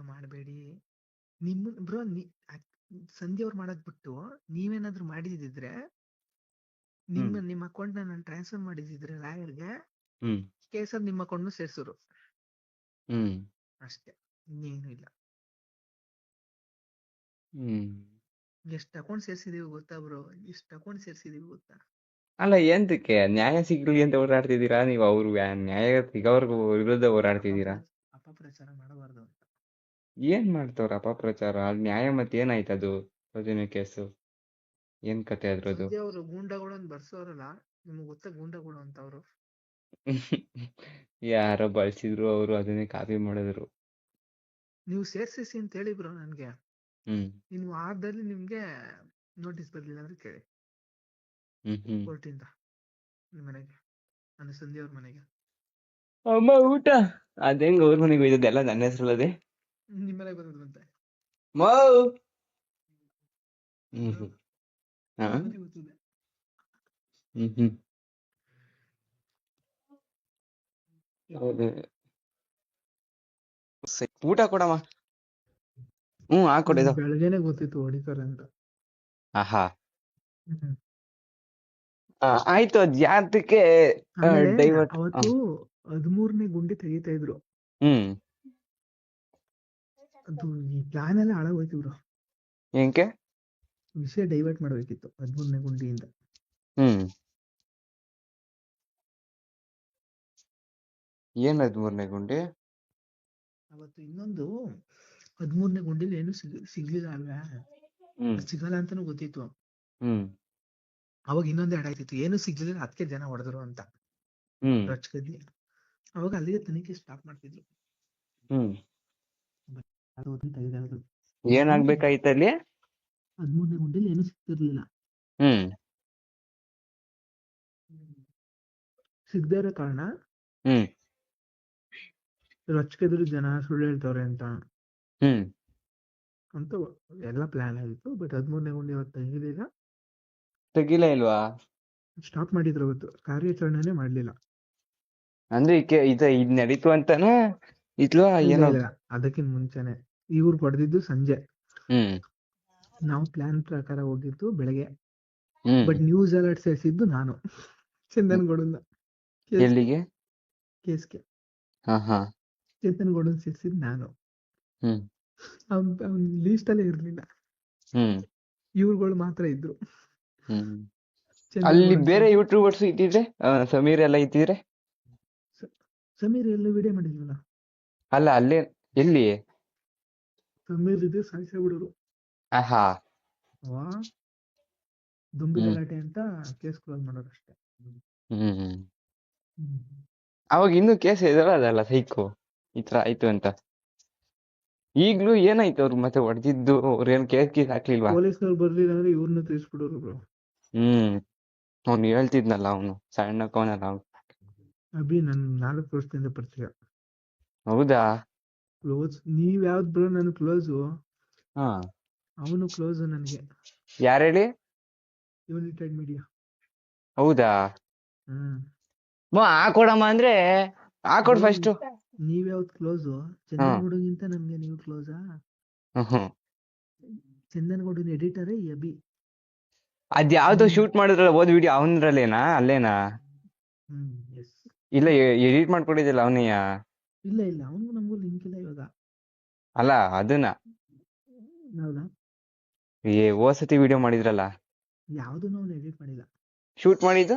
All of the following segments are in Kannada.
ವಿಡಿಯೋ ಮಾಡಬೇಡಿ. ನಿಮ್ಮ ಬ್ರೋ ಸಂಧ್ಯಾ ಅವ್ರು ಮಾಡೋದ್ ಬಿಟ್ಟು ನೀವೇನಾದ್ರೂ ಮಾಡಿದಿದ್ರೆ ನಿಮ್ಮ ನಿಮ್ಮ ಅಕೌಂಟ್ ನಾನು ಟ್ರಾನ್ಸ್ಫರ್ ಮಾಡಿದಿದ್ರೆ ಲಾಯರ್ಗೆ ಕೇಸ್ ಕೇಸಲ್ಲಿ ನಿಮ್ಮ ಅಕೌಂಟ್ ಸೇರ್ಸೋರು. ಅಷ್ಟೇ ಇನ್ನೇನು ಇಲ್ಲ. ಎಷ್ಟು ಅಕೌಂಟ್ ಸೇರ್ಸಿದೀವಿ ಗೊತ್ತಾ ಬ್ರೋ ಎಷ್ಟು ಅಕೌಂಟ್ ಸೇರ್ಸಿದೀವಿ ಗೊತ್ತಾ? ಅಲ್ಲ ಎಂತಕ್ಕೆ ನ್ಯಾಯ ಸಿಗ್ಲಿ ಅಂತ ಹೋರಾಡ್ತಿದ್ದೀರಾ ನೀವು ಅವ್ರು? ನ್ಯಾಯ ಸಿಗೋವರ್ಗು ವಿರುದ್ಧ ಹೋರಾಡ್ತಿದ್ದೀರಾ? ಅಪಪ್ರಚಾರ ಮಾಡಬಾರ್ದು ಏನ್ ಮಾಡ್ತಾವ್ರ ಅಪಪ್ರಚಾರ ಅಲ್ಲಿ ನ್ಯಾಯ ಮತ್ತೆ ಏನಾಯ್ತು ಅದು? ಸೌಜನ್ಯ ಕೇಸು. ಏನ್ ಕತೆ ಅದ್ರದ್ದು? ಅವರು ಗೂಂಡಾಗಳನ್ನ ಬರ್ಸೋರಲ್ಲ ನಿಮ್ಗೆ ಗೊತ್ತಾ ಗುಂಡಗಳು ಅಂತ ಅವರು? ಯಾರೋ ಬಳಸಿದ್ರು ಅವರು ಅದನ್ನೇ ಕಾಪಿ ಮಾಡಿದ್ರು. ನೀವು ಸೇರ್ಸಿಸಿ ಅಂತ ಹೇಳಿ ಬ್ರೋ ನನ್ಗೆ. ಇನ್ನು ವಾರದಲ್ಲಿ ನಿಮ್ಗೆ ನೋಟಿಸ್ ಬರ್ಲಿಲ್ಲ ಅಂದ್ರೆ ಕೇಳಿ. ಕೋರ್ಟಿಂದ ನಿಮ್ ಮನೆಗೆ ನನ್ನ ಅವ್ರ ಮನೆಗೆ. ಅಮ್ಮ ಊಟ! ಅದೇಂಗ್ ಅವ್ರ ಮನೆಗೆ ಒಯ್ದದ್ದೆಲ್ಲ ನನ್ನ ಹೆಸರಲ್ಲದೆ? ನಿಮ್ ಮನೆಗೆ ಬಂದದಂತೆ ಮೌ ಹ್ಮ್. ಹ್ಮ್ ಹಾ? ಮನೆಗೆ ಗೊತ್ತಿದೆ ಹ್ಮ್ ಹ್ಮ್. ಹೌದು. ಊಟ ಕೊಡಮ್ಮ. ಹ್ಮ್ ಹಾಕೊಡಿದ ಬೆಳಗ್ಗೆನೆ ಗೊತ್ತಿತ್ತು ಹೊಡಿತಾರೆ ಅಂತ. ಆಹಾ. ಆಯ್ತು ಅದ್ ಯಾತಕ್ಕೆ ಆಮೇಲೆ ಡೈವರ್ಟ್ ಅವತ್ತು ಹದಿಮೂರನೇ ಗುಂಡಿ ತೆಗಿತಾ ಇದ್ರು. ಹ್ಮ್. ಅದು ಈ ಪ್ಲಾನ್ ಎಲ್ಲ ಹಾಳಾಗೋಯ್ತು ಬ್ರೋ ಏನಕ್ಕೆ ವಿಷಯ ಡೈವರ್ಟ್ ಮಾಡಬೇಕಿತ್ತು ಹದಿಮೂರನೇ ಗುಂಡಿಯಿಂದ. ಹ್ಮ್. ಏನ್ ಹದಿಮೂರನೇ ಗುಂಡಿ? ಅವತ್ತು ಇನ್ನೊಂದು ಹದಿಮೂರನೇ ಗುಂಡಿಲಿ ಏನು ಸಿಗ್ ಸಿಗ್ಲಿಲ್ಲ ಅಲ್ವಾ? ಸಿಗಲ್ಲ ಅಂತಾನು ಗೊತ್ತಿತ್ತು. ಹ್ಮ್. ಅವಾಗ ಇನ್ನೊಂದ್ ಎರಡ್ ಆಯ್ತಿತ್ತು ಏನು ಸಿಗ್ಲಿಲ್ಲ ಅದಕ್ಕೆ ಜನ ಹೊಡೆದ್ರು ಅಂತ. ಅವಾಗ ಅಲ್ಲಿಗೆ ತನಿಖೆ ಸ್ಟಾಪ್ ಮಾಡ್ತಿದ್ರು. ಹ್ಮ್. ಅದು ತೆಗೆದಾದ್ರು ಏನಾಗ್ಬೇಕಾಯ್ತಲ್ಲಿ ಹದಿಮೂರನೇ ಗುಂಡಿಲಿ ಏನು ಸಿಗ್ತಿರ್ಲಿಲ್ಲ. ಹ್ಮ್. ಸಿಗದೇ ಇರೋ ಕಾರಣ ಹ್ಮ್. ರೊಚ್ಕದ್ರು ಜನ ಸುಳ್ಳು ಹೇಳ್ತವ್ರೆ ಅಂತ. ಹ್ಮ್. ಅಂತ ಎಲ್ಲ ಪ್ಲಾನ್ ಆಗಿತ್ತು ಬಟ್ ಹದಿಮೂರನೇ ಗುಂಡಿ ಅವತ್ತು ತೆಗಿಲಿಲ್ಲ ತೆಗಿಲ ಇಲ್ವಾ? ಸ್ಟಾಪ್ ಮಾಡಿದ್ರು ಅವತ್ತು. ಕಾರ್ಯಾಚರಣೆನೇ ಮಾಡ್ಲಿಲ್ಲ. ಅಂದ್ರೆ ಈಕೆ ಇದ ಇದ್ ನಡೀತು ಅಂತಾನ ಇಲ್ಲ, ಏನೋ? ಅದಕ್ಕಿಂತ ಮುಂಚೆನೆ. ಇವ್ರು ಪಡೆದಿದ್ದು ಸಂಜೆ. ಹ್ಮ್. ನಾವು ಪ್ಲಾನ್ ಪ್ರಕಾರ ಹೋಗಿದ್ದು ಬೆಳಗ್ಗೆ. ಬಟ್ ನ್ಯೂಸ್ ಅಲರ್ಟ್ ಸೇರಿಸಿದ್ದು ನಾನು. ಚಂದನ್ ಗೌಡನ್ನ. ಎಲ್ಲಿಗೆ? ಕೇಸ್ಗೆ ಚೇತನ್ ಗೌಡನ್ ಸೇರಿಸಿದ್ ನಾನು. ಹ್ಮ್. ಅವ್ನ್ ಲೀಸ್ಟ್ ಅಲ್ಲೇ ಇರ್ಲಿಲ್ಲ. ಹ್ಮ್. ಇವ್ರುಗಳು ಮಾತ್ರ ಇದ್ರು. ಅಲ್ಲಿ ಬೇರೆ ಯೂಟ್ಯೂಬರ್ಸ್ ಇದ್ದಿದ್ರೆ ಸಮೀರ್ ಎಲ್ಲ ಇದ್ದಿದ್ರೆ? ಸಮೀರ್ ಎಲ್ಲ ವಿಡಿಯೋ ಮಾಡಿದ್ವಲ್ಲ? ಅಲ್ಲ ಅಲ್ಲೇ ಎಲ್ಲಿ? ಇದು ಸಾಯಿಸ ಬಿಡೋರು ಆಹಾ. ವಾ ದುಂಬಿ. ಗಲಾಟೆ ಅಂತ ಕೇಸ್ ಕ್ಲೋಸ್ ಮಾಡೋರು ಅಷ್ಟೇ. ಹ್ಮ್ ಹ್ಮ್. ಅವಾಗ ಇನ್ನು ಕೇಸ್ ಎದುರದಲ್ಲ ಸೈಕೋ? ಈ ತರ ಆಯ್ತು ಅಂತ. ಈಗ್ಲೂ ಏನಾಯ್ತು ಅವ್ರು ಮತ್ತೆ ಹೊಡೆದಿದ್ದು? ಅವ್ರೇನ್ ಕೇಸ್ ಕೇಸ್ ಹಾಕ್ಲಿಲ್ವಾ? ಪೊಲೀಸ್ನವ್ರು ಬರ್ಲಿಲ್ಲ ಅಂದ್ರೆ ಇವ್ರನ್ನ ತಿಳಿಸ್ಬಿಡೋರು ಬ್ರೋ. ಹ್ಮ್. ಅವ್ನು ಹೇಳ್ತಿದ್ನಲ್ಲ ಅವನು ಸಣ್ಣ ಕೋನಲ್ಲ ಅವ್ನು. ಅಭಿ ನನ್ ನಾಲ್ಕು ವರ್ಷದಿಂದ ಪರಿಚಯ. ಹೌದಾ? ಕ್ಲೋಸ್ ನೀವ್ ಯಾವ್ದ್ ಬ್ರೋ ನನ್ ಕ್ಲೋಸು ಹಾ. ಅವನು ಕ್ಲೋಸು ನನಗೆ. ಯಾರು ಹೇಳಿ? ಯುನೈಟೆಡ್ ಮೀಡಿಯಾ ಹೌದಾ? ಹ್ಮ್. ಮೋ ಹಾಕೊಡಮ್ಮ ಅಂದ್ರೆ ಹಾಕೊಡ್ ಫಸ್ಟ್ ನೀವ್ ಯಾವ್ದು ಕ್ಲೋಸು ಚಂದನ್ ಗೌಡಗಿಂತ ನಮ್ಗೆ ನೀವು ಕ್ಲೋಸಾ ಚಂದನ್ ಗೌಡನ್ ಎಡಿಟರೇ ಎಬಿ. ಅದ್ ಯಾವ್ದೋ ಶೂಟ್ ಮಾಡಿದ್ರಲ್ಲ ಓದ್ ವಿಡಿಯೋ ಅವನ್ರಲ್ಲೇನಾ ಅಲ್ಲೇನಾ? ಹ್ಮ್ ಎಸ್ ಇಲ್ಲ ಎಡಿಟ್ ಮಾಡ್ಕೊಂಡಿದ್ದಿಲ್ಲ ಅವನಿಯ? ಇಲ್ಲ ಇಲ್ಲ. ಅವನಿಗೂ ನಮಗೂ ಲಿಂಕ್ ಇಲ್ಲ ಇವಾಗ. ಅಲ್ಲ ಅದನ್ನ. ಹೌದಾ? ಏ ಓ ಸತಿ ವಿಡಿಯೋ ಮಾಡಿದ್ರಲ್ಲ? ಯಾವುದನ್ನು ಅವ್ನು ಎಡಿಟ್ ಮಾಡಿಲ್ಲ. ಶೂಟ್ ಮಾಡಿದ್ದು?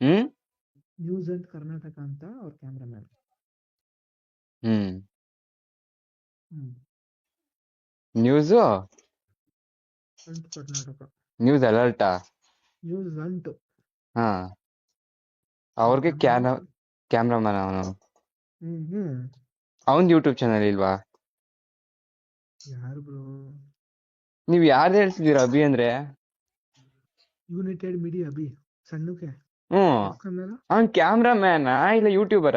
ಹ್ಮ್? ನ್ಯೂಸ್ ಅಂಡ್ ಕರ್ನಾಟಕ ಅಂತ ಅವ್ರ ಕ್ಯಾಮ್ರಾಮ್ಯಾನ್ ಹ್ಮ್. ಹ್ಮ್. ನ್ಯೂಸ್ ಕರ್ನಾಟಕ ನ್ಯೂಸ್ ಅಲರ್ಟಾ ನ್ಯೂಸ್ ಅಂಟು ಹಾ. ಅವ್ರಿಗೆ ಕ್ಯಾನ ಕ್ಯಾಮ್ರಾಮನ್ ಅವನು. ಹ್ಮ್ ಹ್ಮ್. ಅವನ್ ಯೂಟ್ಯೂಬ್ ಚಾನಲ್ ಇಲ್ವಾ? ಯಾರು ಬ್ರೋ? ನೀವ್ ಯಾರ್ದು ಹೇಳ್ತಿದೀರ ಅಭಿ ಅಂದ್ರೆ? ಯುನೈಟೆಡ್ ಮೀಡಿಯಾ ಅಭಿ ಸಣ್ಣಕ್ಕೆ. ಹ್ಮ್. ಕನ್ನಡ ಅವ್ನ್ ಕ್ಯಾಮ್ರಾಮ್ಯಾನಾ ಇಲ್ಲ ಯೂಟ್ಯೂಬರ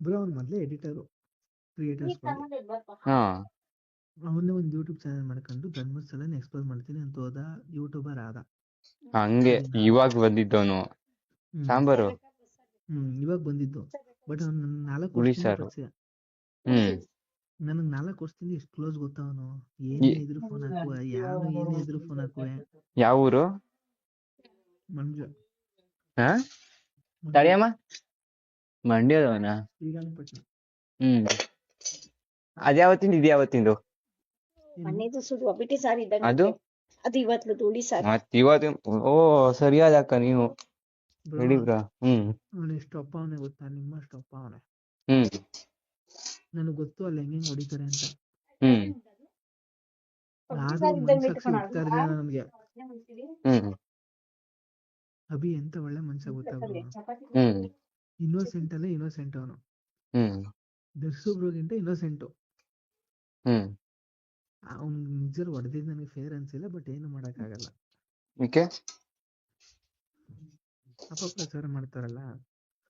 ಬ್ರೋ ಅವ್ನ್ ಮೊದ್ಲೇ ಎಡಿಟರು ಕ್ರಿಯೇಟರ್ಸ್ ಹಾ. ಅವನ್ನೇ ಒಂದು ಯೂಟ್ಯೂಬ್ ಚಾನಲ್ ಮಾಡ್ಕೊಂಡು ಧರ್ಮಸ್ಥಳನ ಎಕ್ಸ್ಪ್ಲೋರ್ ಮಾಡ್ತೀನಿ ಅಂತ ಹೋದ ಯೂಟ್ಯೂಬರ್ ಆದ. ಹಂಗೆ ಇವಾಗ ಬಂದಿದ್ದವನು. ಸಾಂಬಾರು. ಹ್ಮ್ ಇವಾಗ ಬಂದಿದ್ದು. ಬಟ್ ಅವ್ನು ನಾಲ್ಕು ಹುಳಿ ಸಾರು. ಹ್ಮ್. ನನಗ್ ನಾಲ್ಕು ವರ್ಷದಿಂದ ಎಷ್ಟು ಕ್ಲೋಸ್ ಗೊತ್ತಾ ಅವನು? ಏನೇ ಇದ್ರು ಫೋನ್ ಹಾಕುವ ಯಾವ ಏನೇ ಇದ್ರು ಫೋನ್ ಹಾಕುವೆ. ಯಾವ ಊರು? ಮಂಜು ಹಾ? ತಡಿಯಮ್ಮ ಮಂಡ್ಯದವನ? ಶ್ರೀರಂಗಪಟ್ಟಣ. ಹ್ಮ್. ಅದ್ಯಾವತ್ತಿಂದ ಇದ್ಯಾವತ್ತಿಂದು? ಮನೆದು ಸುಡು ಒಬ್ಬಿಟ್ಟು ಸಾರಿ ಇದ್ದಂಗೆ ಅದು? ಅದು ಇವತ್ತು ಹುಳಿ ಸಾರು. ಮತ್ ಇವತ್ತು ಓ ಸರಿಯಾದ ಅಕ್ಕ ನೀವು. ರೆಡಿ ಬ್ರಾ ಹ್ಮ್ ಅವನು ಸ್ಟಾಪ್ ಅಪ್ಪ ಅವನೇ ಗೊತ್ತಾ ನಿಮ್ಮ ಸ್ಟಾಪ್ ಅವನೇ ಹ್ಮ್ ನನಗ್ ಗೊತ್ತು ಅಲ್ಲಿ ಹೆಂಗ್ ಹೊಡಿತಾರೆ ಅಂತ ಹ್ಮ್ ಆದ್ರೂ ಇರ್ಲಿಲ್ಲ ನನ್ಗೆ ಹ್ಮ್ ಅಭಿ ಎಂತ ಒಳ್ಳೆ ಮನುಷ್ಯ ಗೊತ್ತಾ ಬ್ರೋ ಹ್ಮ್ ಇನ್ನೋಸೆಂಟ್ ಅಲ್ಲೇ ಇನ್ನೋಸೆಂಟ್ ಅವನು ಹ್ಮ್ ದರ್ಶು ಬ್ರೋಗಿಂತ ಇನ್ನೋಸೆಂಟು ಹ್ಮ್ ಅವ್ನ್ ನಿಜ ಹೊಡೆದಿದ್ ನನಗೆ ಫೇರ್ ಅನ್ಸಿಲ್ಲ ಬಟ್ ಏನು ಮಾಡಕ್ಕಾಗಲ್ಲ ಓಕೆ ಅಪಪ್ರಚಾರ ಮಾಡ್ತಾರಲ್ಲ.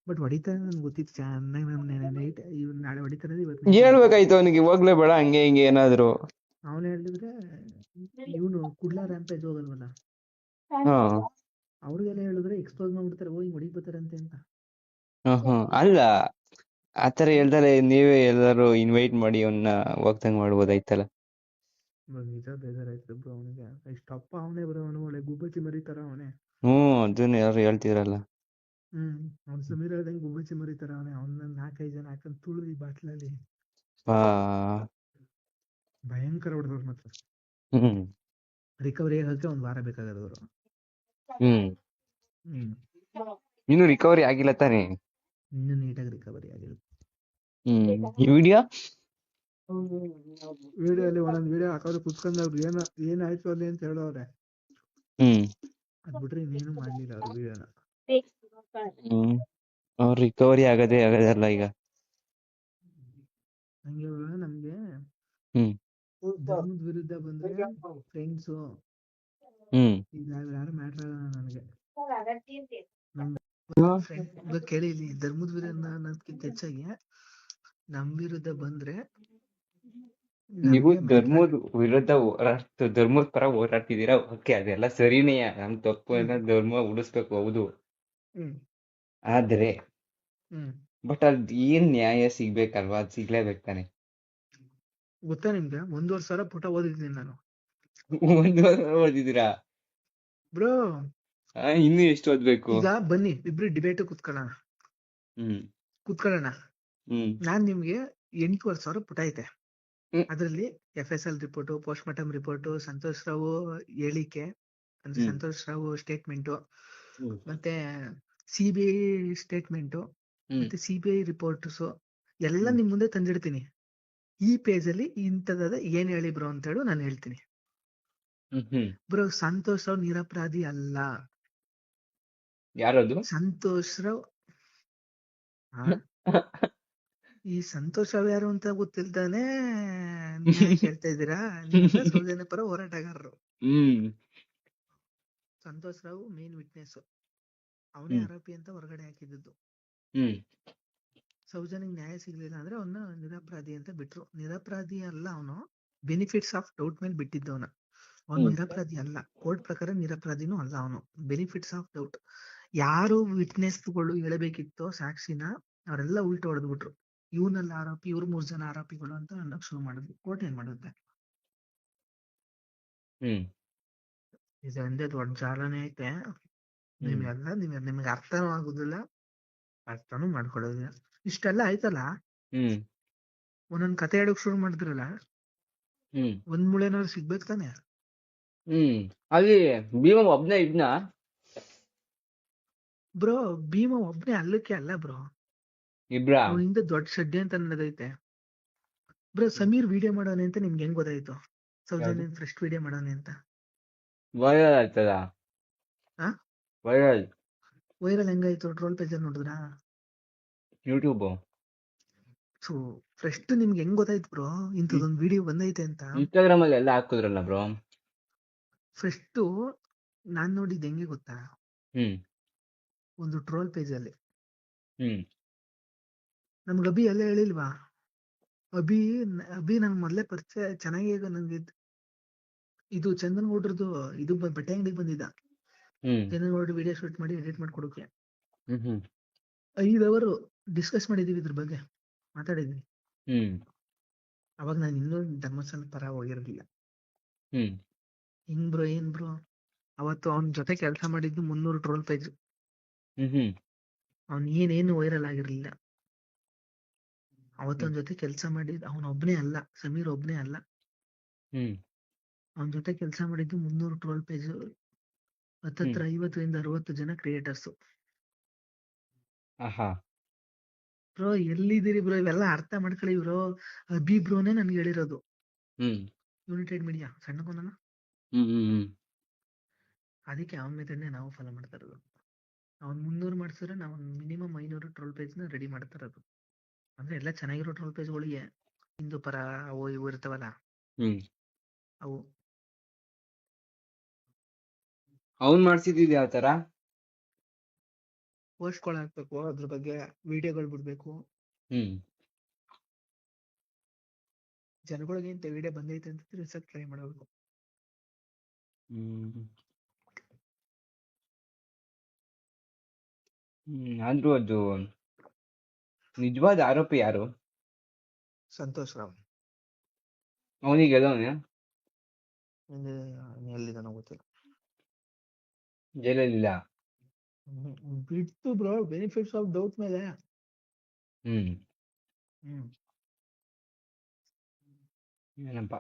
ಬಟ್ ಹೊಡಿತಾರೆ ನನ್ಗೆ ಗೊತ್ತಿತ್ತು ಚೆನ್ನಾಗಿ ನಾನು ನೈಟ್ ನಾಳೆ ಹೊಡಿತಾರೆ ಇವತ್ತು ಹೇಳ್ಬೇಕಾಯ್ತು ಅವನಿಗೆ ಹೋಗ್ಲೇ ಬೇಡ ಹಂಗೆ ಹಿಂಗೆ ಏನಾದ್ರು. ಅವನು ಹೇಳಿದ್ರೆ ಇವನು ಕುಡ್ಲ ರ್ಯಾಂಪೇಜ್ ಹೋಗಲ್ವಲ್ಲ. ಅವ್ರಿಗೆಲ್ಲ ಹೇಳಿದ್ರೆ ಎಕ್ಸ್ಪೋಸ್ ಮಾಡ್ಬಿಡ್ತಾರೆ ಹೋಗಿ ಬರ್ತಾರಂತೆ ಅಂತ. ಹ್ಮ್ ಅಲ್ಲ ಆತರ ಹೇಳ್ತಾರೆ ನೀವೇ ಎಲ್ಲರೂ ಇನ್ವೈಟ್ ಮಾಡಿ ಅವನ್ನ ಹೋಗ್ದಂಗ್ ಮಾಡ್ಬೋದಾಯ್ತಲ್ಲ. ನಿಜ ಬೇಜಾರಾಯ್ತು ಬ್ರೋ ಅವನಿಗೆ. ಇಷ್ಟಪ್ಪ ಅವನೇ ಬರೋ ಅವನು ಒಳ್ಳೆ ಗುಬ್ಬಚ್ಚಿ ಮರಿತಾರ ಅವನೇ. ಹ್ಮ್ ಅದನ್ನ ಯಾರು ಹೇಳ್ತಿದ್ರಲ್ಲ ಹ್ಮ್ ಅವ್ನ್ ಸಮೀರ್ ಹೇಳ್ದಂಗೆ ಗುಬ್ಬಚ್ಚಿ ಮರಿತಾರ ಅವನೇ ಅವ್ನ ನಾಲ್ಕೈದು ಜನ ಹಾಕೊಂಡ್ ತುಳಿದು ಈ ಬಾಟ್ಲಲ್ಲಿ. ಭಯಂಕರ ಹೊಡೆದವ್ರು ಮಾತ್ರ ಹ್ಮ್. ರಿಕವರಿ ಆಗಕ್ಕೆ ಒಂದ್ ವಾರ ಬೇಕಾಗದವ್ರು ಹ್ಮ್. ಹ್ಮ್. ಇನ್ನೂ ರಿಕವರಿ ಆಗಿಲ್ಲ ತಾನೇ? ಇನ್ನು ನೀಟಾಗಿ ರಿಕವರಿ ಆಗಿಲ್ಲ. ಹ್ಮ್ ಈ ವಿಡಿಯೋ? ವಿಡಿಯೋ ಅಲ್ಲಿ ಒಂದೊಂದು ವಿಡಿಯೋ ಹಾಕೋದು ಕುತ್ಕೊಂಡ್ ಅವ್ರು ಏನ ಏನಾಯ್ತು ಅಲ್ಲಿ ಅಂತ ಹೇಳೋರೆ ಹ್ಮ್. ಅದ್ ಬಿಟ್ರೆ ಇನ್ನೇನು ಮಾಡ್ಲಿಲ್ಲ ಅವ್ರ ವಿಡಿಯೋನ ಹ್ಮ್ ಅವ್ರ ರಿಕವರಿ ಆಗದೆ ಆಗದಲ್ಲ ಈಗ. ಹಂಗೆ ಇವಾಗ ನಮ್ಗೆ? ಹ್ಮ್. ಧರ್ಮದ ವಿರುದ್ಧ ಬಂದ್ರೆ ಫ್ರೆಂಡ್ಸ್ ಹ್ಮ್. ಈಗ ಯಾರು ಮ್ಯಾಟರ್ ಆಗಲ್ಲ ನನಗೆ. ಇವಾಗ ಕೇಳಿ ಇಲ್ಲಿ ಧರ್ಮದ ವಿರುದ್ಧ ಅನ್ನೋದಕ್ಕಿಂತ ಹೆಚ್ಚಾಗಿ ನಮ್ ವಿರುದ್ಧ ಬಂದ್ರೆ ನೀವು ಧರ್ಮದ ವಿರುದ್ಧ ಹೋರಾಡ್ತ ಧರ್ಮದ ಪರ ಹೋರಾಡ್ತಿದ್ದೀರಾ? ಓಕೆ ಅದೆಲ್ಲ ಸರಿನೇ. ನಮ್ ತಪ್ಪು ಎಲ್ಲ ಧರ್ಮ ಉಳಿಸ್ಬೇಕು ಹೌದು. ಆದ್ರೆ ಬಟ್ ಅದ್ ಏನ್ ನ್ಯಾಯ ಸಿಗ್ಬೇಕಲ್ವಾ? ಅದ್ ಸಿಗ್ಲೇಬೇಕು ತಾನೆ. ಗೊತ್ತಾ ನಿಮ್ಗೆ? ಒಂದೂವರೆ ಸಾವಿರ ಪುಟ ಓದಿದ್ದೀನಿ ನಾನು. ಒಂದು ಓದಿದೀರಾ ಓದಿದ್ದೀರಾ? ಬ್ರೋ ಆ, ಇನ್ನು ಎಷ್ಟು ಓದ್ಬೇಕು? ಈಗ ಬನ್ನಿ ಇಬ್ರು ಡಿಬೇಟ್ ಕುತ್ಕೊಳ್ಳೋಣ. ಹ್ಮ್. ಕುತ್ಕೊಳ್ಳೋಣ. ಹ್ಮ್. ನಾನ್ ನಿಮ್ಗೆ ಎಂಟೂವರೆ ಸಾವಿರ ಪುಟ ಐತೆ. ಅದ್ರಲ್ಲಿ F S L report post mortem report Santosh Rao ಹೇಳಿಕೆ ಅಂದ್ರೆ. ಸಂತೋಷ್ ರಾವ್ ಸ್ಟೇಟ್ಮೆಂಟ್ ಮತ್ತೆ ಸಿಬಿಐ ಸ್ಟೇಟ್ಮೆಂಟ್ ಮತ್ತೆ ಸಿಬಿಐ ರಿಪೋರ್ಟ್ಸ್ ಎಲ್ಲ. ನಿಮ್ ಮುಂದೆ ತಂದಿಡ್ತೀನಿ. ಈ ಪೇಜ್ ಅಲ್ಲಿ ಇಂಥದಾದ ಏನ್ ಹೇಳಿ ಬ್ರೋ ಅಂತ ಹೇಳು ನಾನು ಹೇಳ್ತೀನಿ. ಬ್ರೋ ಸಂತೋಷ್ ರಾವ್ ನಿರಪರಾಧಿ ಅಲ್ಲ. ಯಾರದು? ಸಂತೋಷ್ ರಾವ್? ಈ ಸಂತೋಷ್ ಯಾರು ಅಂತ ಗೊತ್ತಿಲ್ದಾನೆ ಹೇಳ್ತಾ ಇದ್ದೀರಾ? ಸೌಜನ್ಯ ಪರ ಹೋರಾಟಗಾರರು. ಸಂತೋಷ್ ರಾವ್ ಮೇನ್ ವಿಟ್ನೆಸ್ ಅವನೇ. ಆರೋಪಿ ಅಂತ ಹೊರಗಡೆ ಹಾಕಿದ್ದು ಸೌಜನ್ಯ ನ್ಯಾಯ ಸಿಗ್ಲಿಲ್ಲ ಅಂದ್ರೆ ಅವನ ನಿರಪರಾಧಿ ಅಂತ ಬಿಟ್ರು. ನಿರಪರಾಧಿ ಅಲ್ಲ ಅವನು. ಬೆನಿಫಿಟ್ಸ್ ಆಫ್ ಡೌಟ್ ಮೇಲೆ ಬಿಟ್ಟಿದ್ದು ಅವನ. ನಿರಪರಾಧಿ ಅಲ್ಲ. ಕೋರ್ಟ್ ಪ್ರಕಾರ ನಿರಪರಾಧಿನೂ ಅಲ್ಲ ಅವನು. Benefits of doubt. ಯಾರು ವಿಟ್ನೆಸ್ಗಳು ಹೇಳಬೇಕಿತ್ತು ಸಾಕ್ಷಿನ ಅವರೆಲ್ಲ ಉಲ್ಟು ಹೊಡೆದ್ಬಿಟ್ರು. ಇವನಲ್ಲ ಆರೋಪಿ ಇವ್ರು ಮೂರ್ ಜನ ಆರೋಪಿಗಳು ಅಂತ ಅನ್ನಕ್ ಶುರು ಮಾಡಿದ್ವಿ. ಕೋರ್ಟ್ ಏನ್ ಮಾಡುತ್ತೆ? ಹ್ಮ್. ಇದು ಒಂದೇ ದೊಡ್ಡ ಜಾಲನೆ ಐತೆ. ನಿಮ್ಗೆಲ್ಲ ನಿಮ್ಗೆ ನಿಮ್ಗೆ ಅರ್ಥನೂ ಆಗುದಿಲ್ಲ. ಅರ್ಥನೂ ಮಾಡ್ಕೊಳ್ಳೋದಿಲ್ಲ ಇಷ್ಟೆಲ್ಲ ಆಯ್ತಲ್ಲ? ಹ್ಮ್. ಒಂದೊಂದ್ ಕತೆ ಹೇಳಕ್ ಶುರು ಮಾಡಿದ್ರಲ್ಲ? ಒಂದ್ ಮುಳೆನಾದ್ರು ಸಿಗ್ಬೇಕು ತಾನೆ? ಹ್ಮ್. ಅಲ್ಲಿ ಭೀಮ ಒಬ್ನೇ ಇದ್ನ? ಬ್ರೋ ಭೀಮ ಒಬ್ನೇ ಅಲ್ಲಕ್ಕೆ ಅಲ್ಲ ಬ್ರೋ. ಇಬ್ರ? ಅವನಿಂದ ದೊಡ್ಡ ಶಡ್ಡೆ ಅಂತ ನಡೆದೈತೆ. ಬ್ರೋ ಸಮೀರ್ ವಿಡಿಯೋ ಮಾಡೋಣ ಅಂತ ನಿಮ್ಗೆ ಹೆಂಗ್ ಗೊತ್ತಾಯ್ತು? ಸೌಜನ್ಯ ಫಸ್ಟ್ ವಿಡಿಯೋ ಮಾಡೋಣ ಅಂತ. ವೈರಲ್ ಆಯ್ತದ? ವೈರಲ್. ವೈರಲ್ ಹೆಂಗಾಯ್ತು? ಟ್ರೋಲ್ ಪೇಜ್ ನೋಡಿದ್ರಾ? ಯೂಟ್ಯೂಬ್ ಸೊ ಫಸ್ಟ್ ನಿಮ್ಗೆ ಹೆಂಗ್ ಗೊತ್ತಾಯ್ತು ಬ್ರೋ? ಇಂಥದ್ದೊಂದು ವಿಡಿಯೋ ಬಂದೈತೆ ಅಂತ. ಇನ್ಸ್ಟಾಗ್ರಾಮ್ ಅಲ್ಲಿ ಎಲ್ಲ ಹಾಕಿದ್ರಲ್ಲ ಬ್ರೋ? ಫಸ್ಟ್ ನಾನ್ ನೋಡಿದ್ ಹೆಂಗೆ ಗೊತ್ತಾ? ಹ್ಮ್. ಒಂದು ಟ್ರೋಲ್ ಪೇಜ್ ಅಲ್ಲಿ. ಹ್ಮ್. ನಮ್ಗೆ ಅಭಿ ಅಲ್ಲೇ ಹೇಳಿಲ್ವಾ? ಅಭಿ ಅಭಿ ನಂಗೆ ಮೊದಲೇ ಪರಿಚಯ ಚೆನ್ನಾಗಿ ಈಗ ನಂಗೆ ಇದ್- ಚಂದನ್ ಗೌಡ್ರದ್ದು ಇದು ಬಟ್ಟೆ ಅಂಗಡಿಗೆ ಬಂದಿದ್ದ. ಚಂದನ್ ಗೌಡ್ರ ವಿಡಿಯೋ ಶೂಟ್ ಮಾಡಿ ಎಡಿಟ್ ಮಾಡ್ಕೊಡೋಕೆ ಐದು ಅವರು ಡಿಸ್ಕಸ್ ಮಾಡಿದೀವಿ ಇದ್ರ ಬಗ್ಗೆ. ಮಾತಾಡಿದ್ವಿ. ಅವಾಗ ನಾನು ಇನ್ನೂ ಧರ್ಮಸ್ಥಳ ಪರ ಹೋಗಿರಲಿಲ್ಲ. ಹಿಂಗ್ ಬ್ರೋ ಏನ್ ಬ್ರೋ? ಅವತ್ತು ಅವನ ಜೊತೆ ಕೆಲಸ ಮಾಡಿದ್ದು ಮುನ್ನೂರು ಟ್ರೋಲ್ ಪೈಜ್ ಅವ್ನ್ ಏನೇನು ವೈರಲ್ ಆಗಿರ್ಲಿಲ್ಲ. ಅವತ್ತು ಅವನ ಜೊತೆ ಕೆಲಸ ಮಾಡಿದ್ ಅವನ ಒಬ್ನೇ ಅಲ್ಲ ಸಮೀರ್ ಒಬ್ನೇ ಅಲ್ಲ. ಅವನ್ ಜೊತೆ ಕೆಲಸ ಮಾಡಿದ್ದು ಮುನ್ನೂರು ಟ್ವೆಲ್ ಪೇಜ್ ಹತ್ತತ್ರ ಐವತ್ತರಿಂದ ಅರವತ್ತು ಜನ ಕ್ರಿಯೇಟರ್ಸ್ ಬ್ರೋ ಎಲ್ಲಿದ್ದೀರಿ ಬ್ರೋ? ಇವೆಲ್ಲ ಅರ್ಥ ಮಾಡ್ಕೊಳ್ಳಿ ಬ್ರೋ. ಅಭಿ ಬ್ರೋನೇ ನನ್ಗೆ ಹೇಳಿರೋದು. ಯುನೈಟೆಡ್ ಮೀಡಿಯಾ ಸಣ್ಣ ಕೊನನ ಹ್ಮ್ ಹ್ಮ್ ಹ್ಮ್. ಅದಕ್ಕೆ ಅವನ ಮೆಥಡ್ನೇ ನಾವು ಫಾಲೋ ಮಾಡ್ತಾ ಇರೋದು. ಅವ್ನ್ ಮುನ್ನೂರು ಮಾಡ್ಸಿದ್ರೆ ನಾವು ಮಿನಿಮಮ್ ಐನೂರು ಟ್ರೋಲ್ ಪೇಜ್ನ ರೆಡಿ ಮಾಡ್ತಾ ಇರೋದು. ಅಂದ್ರೆ ಎಲ್ಲ ಚೆನ್ನಾಗಿರೋ ಟ್ರೋಲ್ ಪೇಜ್ಗಳಿಗೆ ಹಿಂದೂ ಪರ ಅವು ಇವು ಇರ್ತಾವಲ್ಲ? ಅವು. ಅವನ್ ಮಾಡ್ಸಿದ್ ಯಾವ ತರ? ಪೋಸ್ಟ್ಗಳು ಹಾಕ್ಬೇಕು ಅದ್ರ ಬಗ್ಗೆ ವಿಡಿಯೋಗಳು ಬಿಡ್ಬೇಕು. ಹ್ಮ್. ಜನಗಳಿಗೆ ಇಂಥ ವಿಡಿಯೋ ಬಂದೈತೆ ಅಂತ ತಿಳ್ಸಕ್ ಟ್ರೈ ಮಾಡಬೇಕು ಆದ್ರೂ ಅದು ನಿಜವಾದ ಆರೋಪಿ ಯಾರು? ಸಂತೋಷ್ ರಾವ್. ಅವನಿಗೆ ಗೆಲ್ಲವನ ಎಲ್ಲಿದಾನೋ ಗೊತ್ತಿಲ್ಲ. ಜೈಲಲ್ಲಿಲ್ಲ. ಬಿಟ್ಟು ಬ್ರೋ ಬೆನಿಫಿಟ್ಸ್ ಆಫ್ ಡೌಟ್ ಮೇಲೆ. ಹ್ಮ್. ಹ್ಮ್. ಏನಪ್ಪ?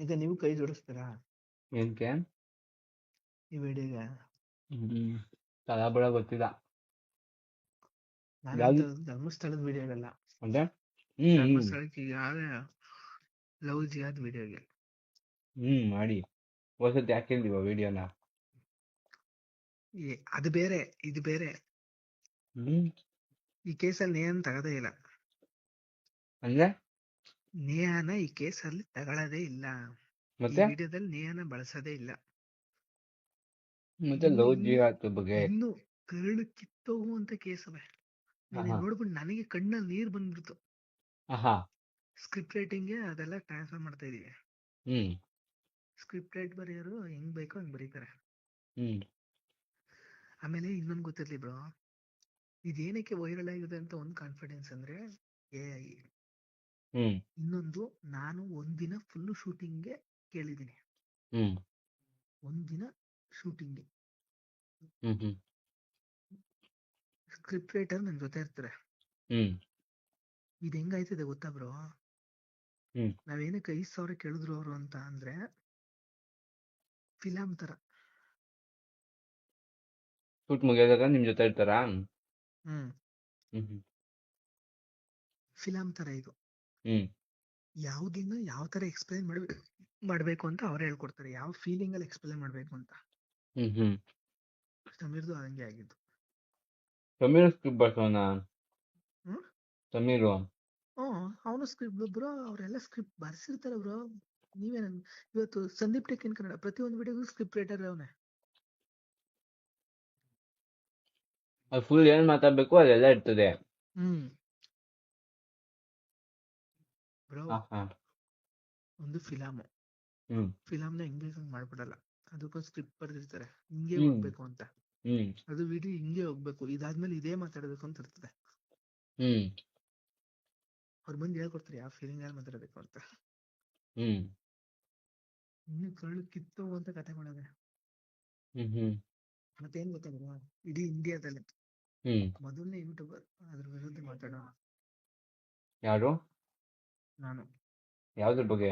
ಈಗ ನೀವು ಕೈ ಜೋಡಿಸ್ತೀರಾ? ಏನಕ್ಕೆ ಈ ವಿಡಿಯೋಗೆ. ತಲಾಬಳ ಗೊತ್ತಿಲ್ಲ. ನಾನು? ಧರ್ಮಸ್ಥಳದ ವಿಡಿಯೋಗಲ್ಲ ಅಂದ್ರೆ? ಧರ್ಮಸ್ಥಳಕ್ಕೆ ಯಾವ ಲವ್ ಜಿಯಾದ್ ವಿಡಿಯೋಗೆ ಹ್ಮ್ ಮಾಡಿ. ಹೊಸತ್ ಯಾಕೆ ಹೇಳಿವ ವಿಡಿಯೋನ? ಅದು ಬೇರೆ ಇದು ಬೇರೆ. ಹ್ಮ್. ಈ ಕೇಸಲ್ಲಿ ಏನ್ ತಗದೇ ಇಲ್ಲ. ಅಂದ್ರೆ? ನೇಹನ ಈ ಕೇಸಲ್ಲಿ ತಗೊಳ್ಳೋದೇ ಇಲ್ಲ. ಮತ್ತೆ? ವಿಡಿಯೋದಲ್ಲಿ ನೇಹಾನ ಬಳಸೋದೇ ಇಲ್ಲ. ಮತ್ತೆ ಲವ್ ಜಿಹಾದ್ ಬಗ್ಗೆ? ಇನ್ನು ಕರಳು ಕಿತ್ತೋಗುವಂತ ಕೇಸವೆ ನಾನು ನೋಡ್ಬಿಟ್ಟು ನನಗೆ ಕಣ್ಣಲ್ಲಿ ನೀರ್ ಬಂದ್ಬಿಡ್ತು. ಸ್ಕ್ರಿಪ್ಟ್ ರೈಟಿಂಗ್ ಅದೆಲ್ಲ ಟ್ರಾನ್ಸ್ಫರ್ ಮಾಡ್ತಾ ಇದೀವಿ ಹ್ಮ್. ಸ್ಕ್ರಿಪ್ಟ್ ರೈಟ್ ಬರೆಯೋರು ಹೆಂಗ್ ಬೇಕೋ ಹಂಗ್ ಬರೀತಾರೆ. ಹ್ಮ್. ಆಮೇಲೆ ಇನ್ನೊಂದು ಗೊತ್ತಿರ್ಲಿ ಬ್ರೋ. ಇದೇನಕ್ಕೆ ವೈರಲ್ ಆಗಿದೆ ಅಂತ ಒಂದು ಕಾನ್ಫಿಡೆನ್ಸ್ ಅಂದ್ರೆ ಎ ಐ. ಇನ್ನೊಂದು ನಾನು ಒಂದಿನ ಫುಲ್ ಶೂಟಿಂಗ್ಗೆ ಕೇಳಿದ್ದೀನಿ. ಹ್ಮ್. ಒಂದಿನ ಶೂಟಿಂಗ್ಗೆ ಸ್ಕ್ರಿಪ್ಟ್ ರೈಟರ್ ನನ್ ಜೊತೆ ಇರ್ತಾರೆ. ಹ್ಮ್. ಇದು ಹೆಂಗಾಯ್ತದೆ ಗೊತ್ತಾ ಬ್ರೋ. ನಾವೇನಕ್ಕೆ ಐದು ಸಾವಿರ ಕೇಳಿದ್ರು ಅವರು ಅಂತ ಅಂದ್ರೆ ಫಿಲಂ ತರ. ಶೂಟ್ ಮುಗಿಯೋದಾಗ ನಿಮ್ ಜೊತೆ ಇರ್ತಾರಾ? ಫಿಲಂ ತರ ಇದು. ಹ್ಮ್. ಯಾವ್ದನ್ನ ಯಾವ ತರ ಎಕ್ಸ್ಪ್ಲೈನ್ ಮಾಡ್ಬೇಕು ಮಾಡ್ಬೇಕು ಅಂತ ಅವ್ರು ಹೇಳ್ಕೊಡ್ತಾರೆ. ಯಾವ ಫೀಲಿಂಗ್ ಅಲ್ಲಿ ಎಕ್ಸ್ಪ್ಲೈನ್ ಮಾಡ್ಬೇಕು ಅಂತ. ಹ್ಮ್ ಹ್ಮ್. ಸಮೀರ್ದು ಹಂಗೆ ಆಗಿದ್ದು. ಸಮೀರ್ ಸ್ಕ್ರಿಪ್ಟ್ ಬರ್ಸೋಣ. ಹ್ಮ್? ಸಮೀರು. ಹ್ಮ್ ಅವನು ಸ್ಕ್ರಿಪ್ಟ್ ಬ್ರೋ ಅವರೆಲ್ಲ ಸ್ಕ್ರಿಪ್ಟ್ ಬರ್ಸಿರ್ತಾರೆ ಬ್ರೋ. ನೀವೇನ ಇವತ್ತು ಸಂದೀಪ್ ಟೆಕ್ ಇನ್ ಕನ್ನಡ ಪ್ರತಿಯೊಂದು ವಿಡಿಯೋಗೂ ಸ್ಕ್ರಿಪ್ಟ್ ರೈಟರ್ ಅವನೇ. ಅದು ಫುಲ್ ಏನ್ ಮಾತಾಡ್ಬೇಕು ಅದೆಲ್ಲ ಇರ್ತದೆ. ಹ್ಮ್. ಬ್ರೋ ಒಂದು ಫಿಲಮ್ ಹ್ಮ್. ನ ಹೆಂಗ್ ಬೇಕಂಗ್ ಮಾಡ್ಬಿಡಲ್ಲ. ಅದಕ್ಕೊಂದು ಸ್ಕ್ರಿಪ್ಟ್ ಬರ್ದಿರ್ತಾರೆ. ಹಿಂಗೆ. ಹೋಗ್ಬೇಕು ಅಂತ. ಅದು ವಿಡಿಯೋ ಹಿಂಗೆ ಹೋಗ್ಬೇಕು. ಇದಾದ್ಮೇಲೆ ಇದೇ ಮಾತಾಡ್ಬೇಕು ಅಂತ ಇರ್ತದೆ. ಅವ್ರ ಬಂದು ಹೇಳ್ಕೊಡ್ತಾರೆ ಯಾವ ಫೀಲಿಂಗ್ ಅಲ್ಲಿ ಮಾತಾಡ್ಬೇಕು ಅಂತ. ಹ್ಮ್. ಇನ್ನು ಕಳ್ಳು ಕಿತ್ತು ಅಂತ ಹ್ಮ್ ಮತ್ತೇನ್ ಗೊತ್ತಾಗ ಇಡೀ ಇಂಡಿಯಾದಲ್ಲಿ. ಮೊದಲನೇ ಯೂಟ್ಯೂಬರ್. ಅದ್ರ ವಿರುದ್ಧ ಮಾತಾಡೋಣ. ಯಾರು? ನಾನು. ಯಾವ್ದ್ರ ಬಗ್ಗೆ?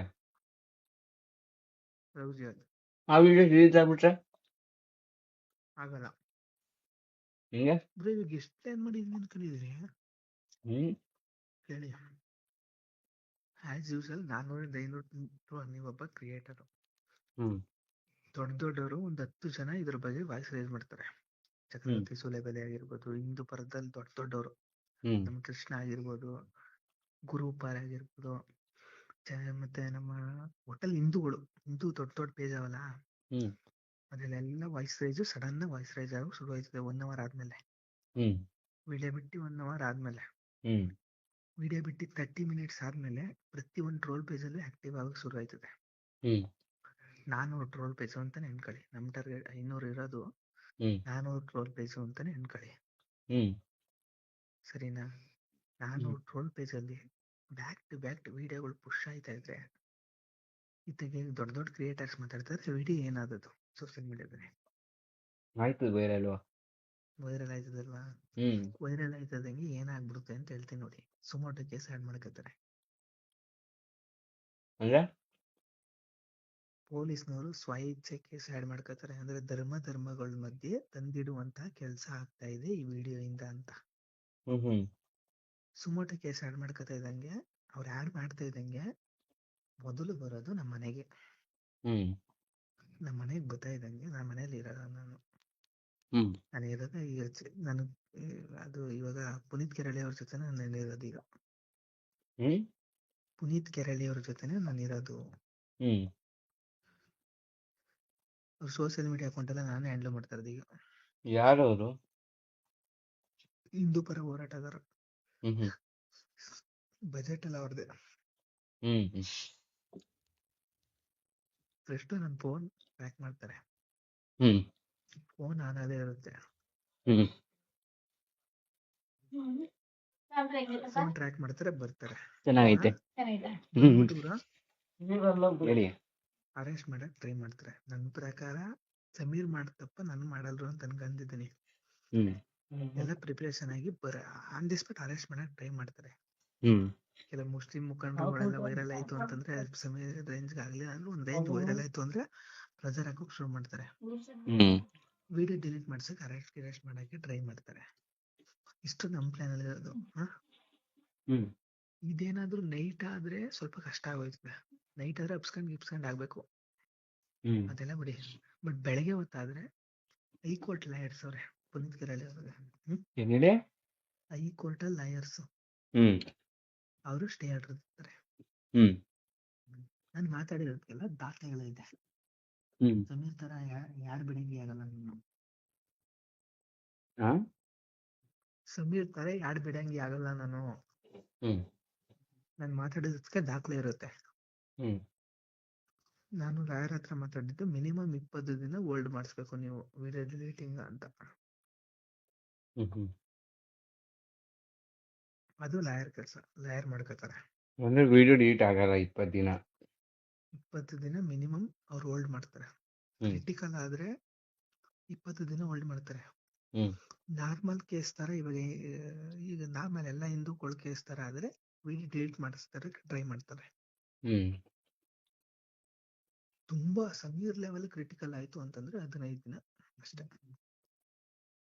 ಆ ವಿಡಿಯೋ ರಿಲೀಸ್ ಆಗ್ಬಿಟ್ರೆ? ಆಗಲ್ಲ. ಹಿಂಗೆ? ಬ್ರೋ ಇವಾಗ ಎಷ್ಟು ಪ್ಲಾನ್ ಮಾಡಿದ್ವಿ ಅನ್ಕೊಂಡಿದ್ರಿ ಹ್ಮ್. ಹೇಳಿ. ಆಸ್ ಯೂಸಲ್ ನಾನ್ನೂರಿಂದ ಐನೂರು ನೀವೊಬ್ಬ ಕ್ರಿಯೇಟರ್ ಹ್ಮ್. ದೊಡ್ಡ ದೊಡ್ಡವರು ಒಂದ್ ಹತ್ತು ಜನ ಇದ್ರ ಬಗ್ಗೆ ವಾಯ್ಸ್ ರೈಸ್ ಮಾಡ್ತಾರೆ. ಚಕ್ರವರ್ತಿ ಸುಲೇಬೆಲೆ ಆಗಿರ್ಬೋದು ಹಿಂದೂ ಪರದಲ್ಲಿ ದೊಡ್ಡ ದೊಡ್ಡವರು. ಹ್ಮ್. ನಮ್ಮ ಕೃಷ್ಣ ಆಗಿರ್ಬೋದು ಗುರುಪಾರ್ ಆಗಿರ್ಬೋದು ಮತ್ತೆ ನಮ್ಮ ಒಟ್ಟಲ್ಲಿ ಹಿಂದೂಗಳು ಹಿಂದೂ ದೊಡ್ಡ ದೊಡ್ಡ ಪೇಜ್ ಅವಲ್ಲ? ಅದ್ರಲ್ಲೆಲ್ಲ voice raise sudden voice raise ಆಗೋ ಶುರು ಆಯ್ತದೆ ಒನ್ ಅವರ್ ಆದ್ಮೇಲೆ ವಿಡಿಯೋ ಬಿಟ್ಟು ಒನ್ ಅವರ್ ಆದ್ಮೇಲೆ. ವಿಡಿಯೋ ಬಿಟ್ಟು ತರ್ಟಿ ಮಿನಿಟ್ಸ್ ಆದ್ಮೇಲೆ ಪ್ರತಿ ಒಂದು ಟ್ರೋಲ್ ಅಲ್ಲಿ ಆಕ್ಟಿವ್ ಆಗಿ ಶುರು ಆಯ್ತದೆ ನಾನೂರು ಟ್ರೋಲ್ ಪೇಜ್ ಅಂತಾನೆ ಅನ್ಕೊಳ್ಳಿ ನಮ್ ಟಾರ್ಗೆಟ್ ಐನೂರು ಇರೋದು ನಾನೂರು ಟ್ರೋಲ್ ಪೇಜ್ ಅಂತಾನೆ ಅನ್ಕೊಳ್ಳಿ ಸರಿನಾ? ನಾನೂರು ಟ್ರೋಲ್ ಪೇಜಲ್ಲಿ ಬ್ಯಾಕ್ ಟು ಬ್ಯಾಕ್ ವಿಡಿಯೋಗಳು ಪುಷ್ ಆಯ್ತಾ ಇದ್ರೆ ಇತ್ತಿಗೆ ದೊಡ್ಡ ದೊಡ್ಡ ಕ್ರಿಯೇಟರ್ಸ್ ಮಾತಾಡ್ತಾರೆ ವಿಡಿಯೋ ಏನಾದದ್ದು ಸೋಷಿಯಲ್ ಮೀಡಿಯಾದಲ್ಲಿ? ಆಯ್ತು ವೈರಲ್. ವೈರಲ್ ಆಯ್ತದಲ್ವಾ? ವೈರಲ್ ಆಯ್ತದಂಗೆ ಏನಾಗ್ಬಿಡುತ್ತೆ ಅಂತ ಹೇಳ್ತೀನಿ ನೋಡಿ. ಸುಮಾರು ಕೇಸ್ ಆಡ್ ಮಾಡ್ಕತ್ತಾರೆ. ಅಂದ್ರೆ? ಪೊಲೀಸ್ನವರು ಸ್ವ ಇಚ್ಛೆ ಕೇಸ್ ಆಡ್ ಮಾಡ್ಕೋತಾರೆ ಅಂದ್ರೆ ಧರ್ಮ ಧರ್ಮಗಳ ಮಧ್ಯೆ ತಂದಿಡುವಂತ ಕೆಲಸ ಆಗ್ತಾ ಇದೆ ಈ ವಿಡಿಯೋ ಇಂದ ಅಂತ ಸುಮೋಟೋ ಕೇಸ್ ಆ್ಯಡ್ ಮಾಡ್ಕೋತಾ ಇದ್ದಂಗೆ ಅವ್ರು ಆಡ್ ಮಾಡ್ತಾ ಇದ್ದಂಗೆ ಮೊದಲು ಬರೋದು ನಮ್ಮ ಮನೆಗೆ. ನಮ್ಮ ಮನೆಗೆ ಬರ್ತಾ ಇದ್ದಂಗೆ ನಮ್ಮ ಮನೇಲಿ ಇರಲ್ಲ ನಾನು. ನಾನು ಇರೋದು ಈಗ ನಾನು ಅದು ಇವಾಗ ಪುನೀತ್ ಕೆರಳಿ ಅವ್ರ ಜೊತೆ ನಾನು ಇರೋದು ಈಗ. ಪುನೀತ್ ಕೆರಳಿ ಅವ್ರ ಜೊತೆನೆ ನಾನು ಇರೋದು. ಹ್ಮ್. ಅವ್ರ ಸೋಷಿಯಲ್ ಮೀಡಿಯಾ ಅಕೌಂಟ್ ಎಲ್ಲ ನಾನೇ ಹ್ಯಾಂಡಲ್ ಮಾಡ್ತಾ ಇರೋದು ಈಗ. ಯಾರು ಅವರು ಹಿಂದೂ ಪರ ಹೋರಾಟಗಾರ. ಹ್ಮ್. ಹ್ಮ್ ಬಜೆಟ್ ಎಲ್ಲ ಅವ್ರದ್ದೆ ಹ್ಮ್ ಹ್ಮ್. ಫಸ್ಟ್ ನನ್ನ ಫೋನ್ ಟ್ರ್ಯಾಕ್ ಮಾಡ್ತಾರೆ. ಹ್ಮ್. ಫೋನ್ ಆನ್ ಇರುತ್ತೆ. ಹ್ಮ್. ಫೋನ್ ಟ್ರ್ಯಾಕ್ ಮಾಡ್ತಾರೆ ಬರ್ತಾರೆ. ಚೆನ್ನಾಗೈತೆ. ಹ್ಮ್ ಹೇಳಿ. ಅರೆಸ್ಟ್ ಮಾಡಕ್ ಟ್ರೈ ಮಾಡ್ತಾರೆ. ನನ್ನ ಪ್ರಕಾರ ಸಮೀರ್ ಮಾಡ್ತಪ್ಪ ನಾನು ಮಾಡಲ್ರು ಅಂತ ಅನ್ಕೊಂಡಿದ್ದೀನಿ ಹ್ಮ್. ಎಲ್ಲ ಪ್ರಿಪರೇಷನ್ ಆಗಿ ಬರ ಆನ್ ದಿ ಸ್ಪಾಟ್ ಅರೆಸ್ಟ್ ಮಾಡಕ್ ಟ್ರೈ ಮಾಡ್ತಾರೆ. ಹ್ಮ್. ಕೆಲವು ಮುಸ್ಲಿಂ ಮುಖಂಡರುಗಳೆಲ್ಲ ವೈರಲ್ ಆಯ್ತು ಅಂತಂದ್ರೆ ಸಮಯ ರೇಂಜ್ ಆಗ್ಲಿಲ್ಲ ಅಂದ್ರೆ ಒಂದ್ ರೇಂಜ್ ವೈರಲ್ ಆಯ್ತು ಅಂದ್ರೆ ಪ್ರೆಜರ್ ಹಾಕೋಕ್ ಶುರು ಮಾಡ್ತಾರೆ. ವಿಡಿಯೋ ಡಿಲೀಟ್ ಮಾಡ್ಸಕ್ ಅರೆಸ್ಟ್ ಗಿರೆಸ್ಟ್ ಮಾಡಕ್ಕೆ ಟ್ರೈ ಮಾಡ್ತಾರೆ. ಇಷ್ಟು ನಮ್ ಪ್ಲಾನ್ ಅಲ್ಲಿ ಇರೋದು. ಇದೇನಾದ್ರೂ ನೈಟ್ ಆದ್ರೆ ಸ್ವಲ್ಪ ಕಷ್ಟ ಆಗೋಯ್ತದೆ. ನೈಟ್ ಆದ್ರೆ ಅಪ್ಸ್ಕೊಂಡ್ ಗಿಪ್ಸ್ಕೊಂಡ್ ಆಗ್ಬೇಕು. ಅದೆಲ್ಲ ಬಿಡಿ. ಬಟ್ ಬೆಳಗ್ಗೆ ಹೊತ್ತಾದ್ರೆ ಹೈಕೋರ್ಟ್ ಲಾಯರ್ಸ್ ಅವ್ರೆ ಪುನೀತ್ ಕಿರಳಿ ಅವ್ರಿಗೆ. ಏನ್ ಹೇಳಿ? ಹೈಕೋರ್ಟ್ ಅಲ್ಲಿ ಲಾಯರ್ಸ್ ಹ್ಮ್. ಅವರು ಸ್ಟೇ ಆರ್ಡರ್ ಇರ್ತಾರೆ. ಹ್ಮ್. ನಾನು ಮಾತಾಡಿರೋದಕ್ಕೆಲ್ಲ ದಾಖಲೆಗಳಿದೆ. ಹ್ಮ್. ಸಮೀರ್ ತರ ಯಾರು ಬಿಡಂಗಿ ಆಗಲ್ಲ ನೀನು. ಹಾ ಸಮೀರ್ ತರ ಯಾರು ಬಿಡಂಗಿ ಆಗಲ್ಲ ನಾನು. ಹ್ಮ್. ನಾನು ಮಾತಾಡಿದಕ್ಕೆ ದಾಖಲೆ ಇರುತ್ತೆ. ಹ್ಮ್. ನಾನು ಲಾಯರ್ ಹತ್ರ ಮಾತಾಡಿದ್ದು ಮಿನಿಮಮ್ ಇಪ್ಪತ್ತು ದಿನ ಹೋಲ್ಡ್ ಮಾಡಿಸ್ಬೇಕು ನೀವು. ವಿಡಿಯೋ ಡಿಲೀಟಿಂಗ್ ಅಂತ. ಹ್ಮ್. ಅದು ಲಾಯರ್ ಕೆಲಸ ಲಾಯರ್ ಮಾಡ್ಕೋತಾರೆ. ಅಂದ್ರೆ ವಿಡಿಯೋ ಡಿಲೀಟ್ ಆಗಲ್ಲ ಇಪ್ಪತ್ತು ದಿನ. ಇಪ್ಪತ್ತು ದಿನ ಮಿನಿಮಮ್ ಅವ್ರು ಹೋಲ್ಡ್ ಮಾಡ್ತಾರೆ. ಹ್ಮ್. ಕ್ರಿಟಿಕಲ್ ಆದ್ರೆ ಇಪ್ಪತ್ತು ದಿನ ಹೋಲ್ಡ್ ಮಾಡ್ತಾರೆ. ಹ್ಮ್. ನಾರ್ಮಲ್ ಕೇಸ್ ತರ ಇವಾಗ ಆ, ಈಗ ನಾರ್ಮಲ್ ಎಲ್ಲ ಹಿಂದೂಗಳು ಕೇಸ್ ತರ ಆದ್ರೆ ವಿಡಿಯೋ ಡಿಲೀಟ್ ಮಾಡಿಸ್ತಾರೆ ಟ್ರೈ ಮಾಡ್ತಾರೆ. ಹ್ಮ್. ತುಂಬಾ ಸಮೀರ್ ಲೆವೆಲ್ ಕ್ರಿಟಿಕಲ್ ಆಯ್ತು ಅಂತಂದ್ರೆ ಹದಿನೈದು ದಿನ ಅಷ್ಟೇ.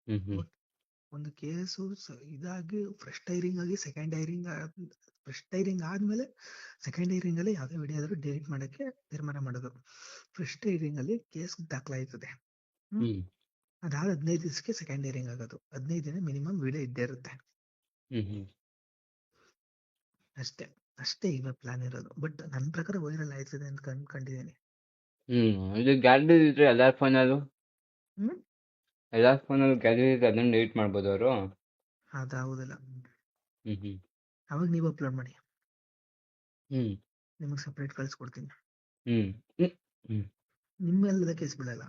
ಹ್ಮ್ ಹ್ಮ್. ಒಂದು ಕೇಸು ಇದಾಗಿ ಫ್ರೆಶ್ ಟೈರಿಂಗ್ ಆಗಿ ಸೆಕೆಂಡ್ ಟೈರಿಂಗ್ ಫ್ರೆಶ್ ಟೈರಿಂಗ್ ಆದ್ಮೇಲೆ ಸೆಕೆಂಡ್ ಟೈರಿಂಗ್ ಅಲ್ಲಿ ಯಾವುದೇ ವಿಡಿಯೋ ಆದ್ರೂ ಡಿಲೀಟ್ ಮಾಡೋಕ್ಕೆ ತೀರ್ಮಾನ ಮಾಡೋದು. ಫ್ರೆಶ್ ಟೈರಿಂಗ್ ಅಲ್ಲಿ ಕೇಸ್ ದಾಖಲಾಯ್ತದೆ. ಹ್ಮ್? ಅದಾದ ಹದಿನೈದು ದಿವಸಕ್ಕೆ ಸೆಕೆಂಡ್ ಇಯರಿಂಗ್ ಆಗೋದು. ಹದಿನೈದು ದಿನ ಮಿನಿಮಮ್ ವಿಡಿಯೋ ಇದ್ದೇ ಇರುತ್ತೆ. ಹ್ಮ್ ಹ್ಮ್. ಅಷ್ಟೇ ಅಷ್ಟೇ ಈಗ ಪ್ಲಾನ್ ಇರೋದು. ಬಟ್ ನನ್ನ ಪ್ರಕಾರ ವೈರಲ್ ಆಯ್ತದೆ ಅಂತ ಅನ್ಕೊಂಡಿದ್ದೀನಿ ಹ್ಮ್ ಇದು ಗ್ಯಾರಂಟಿ ಇದ್ರೆ ಎಲ್ಲಾರ್ ಫೋನ್ ಅದು? ಹ್ಮ್ ಫೋನಲ್ಲಿ ಗ್ಯಾಲರಿ ಅದನ್ನ ಡಿಲೀಟ್ ಮಾಡ್ಬೋದು ಅವರು? ಅದಾಗುದಿಲ್ಲ. ಹ್ಮ್ ಹ್ಮ್. ಅವಾಗ ನೀವು ಅಪ್ಲೋಡ್ ಮಾಡಿ. ಹ್ಮ್. ನಿಮಗೆ ಸಪ್ರೇಟ್ ಕಳ್ಸ್ಕೊಡ್ತೀನಿ. ಹ್ಮ್. ಹ್ಮ್ ನಿಮ್ಮೆಲ್ಲದ ಕೇಸ್ ಬಿಡಲ್ಲ.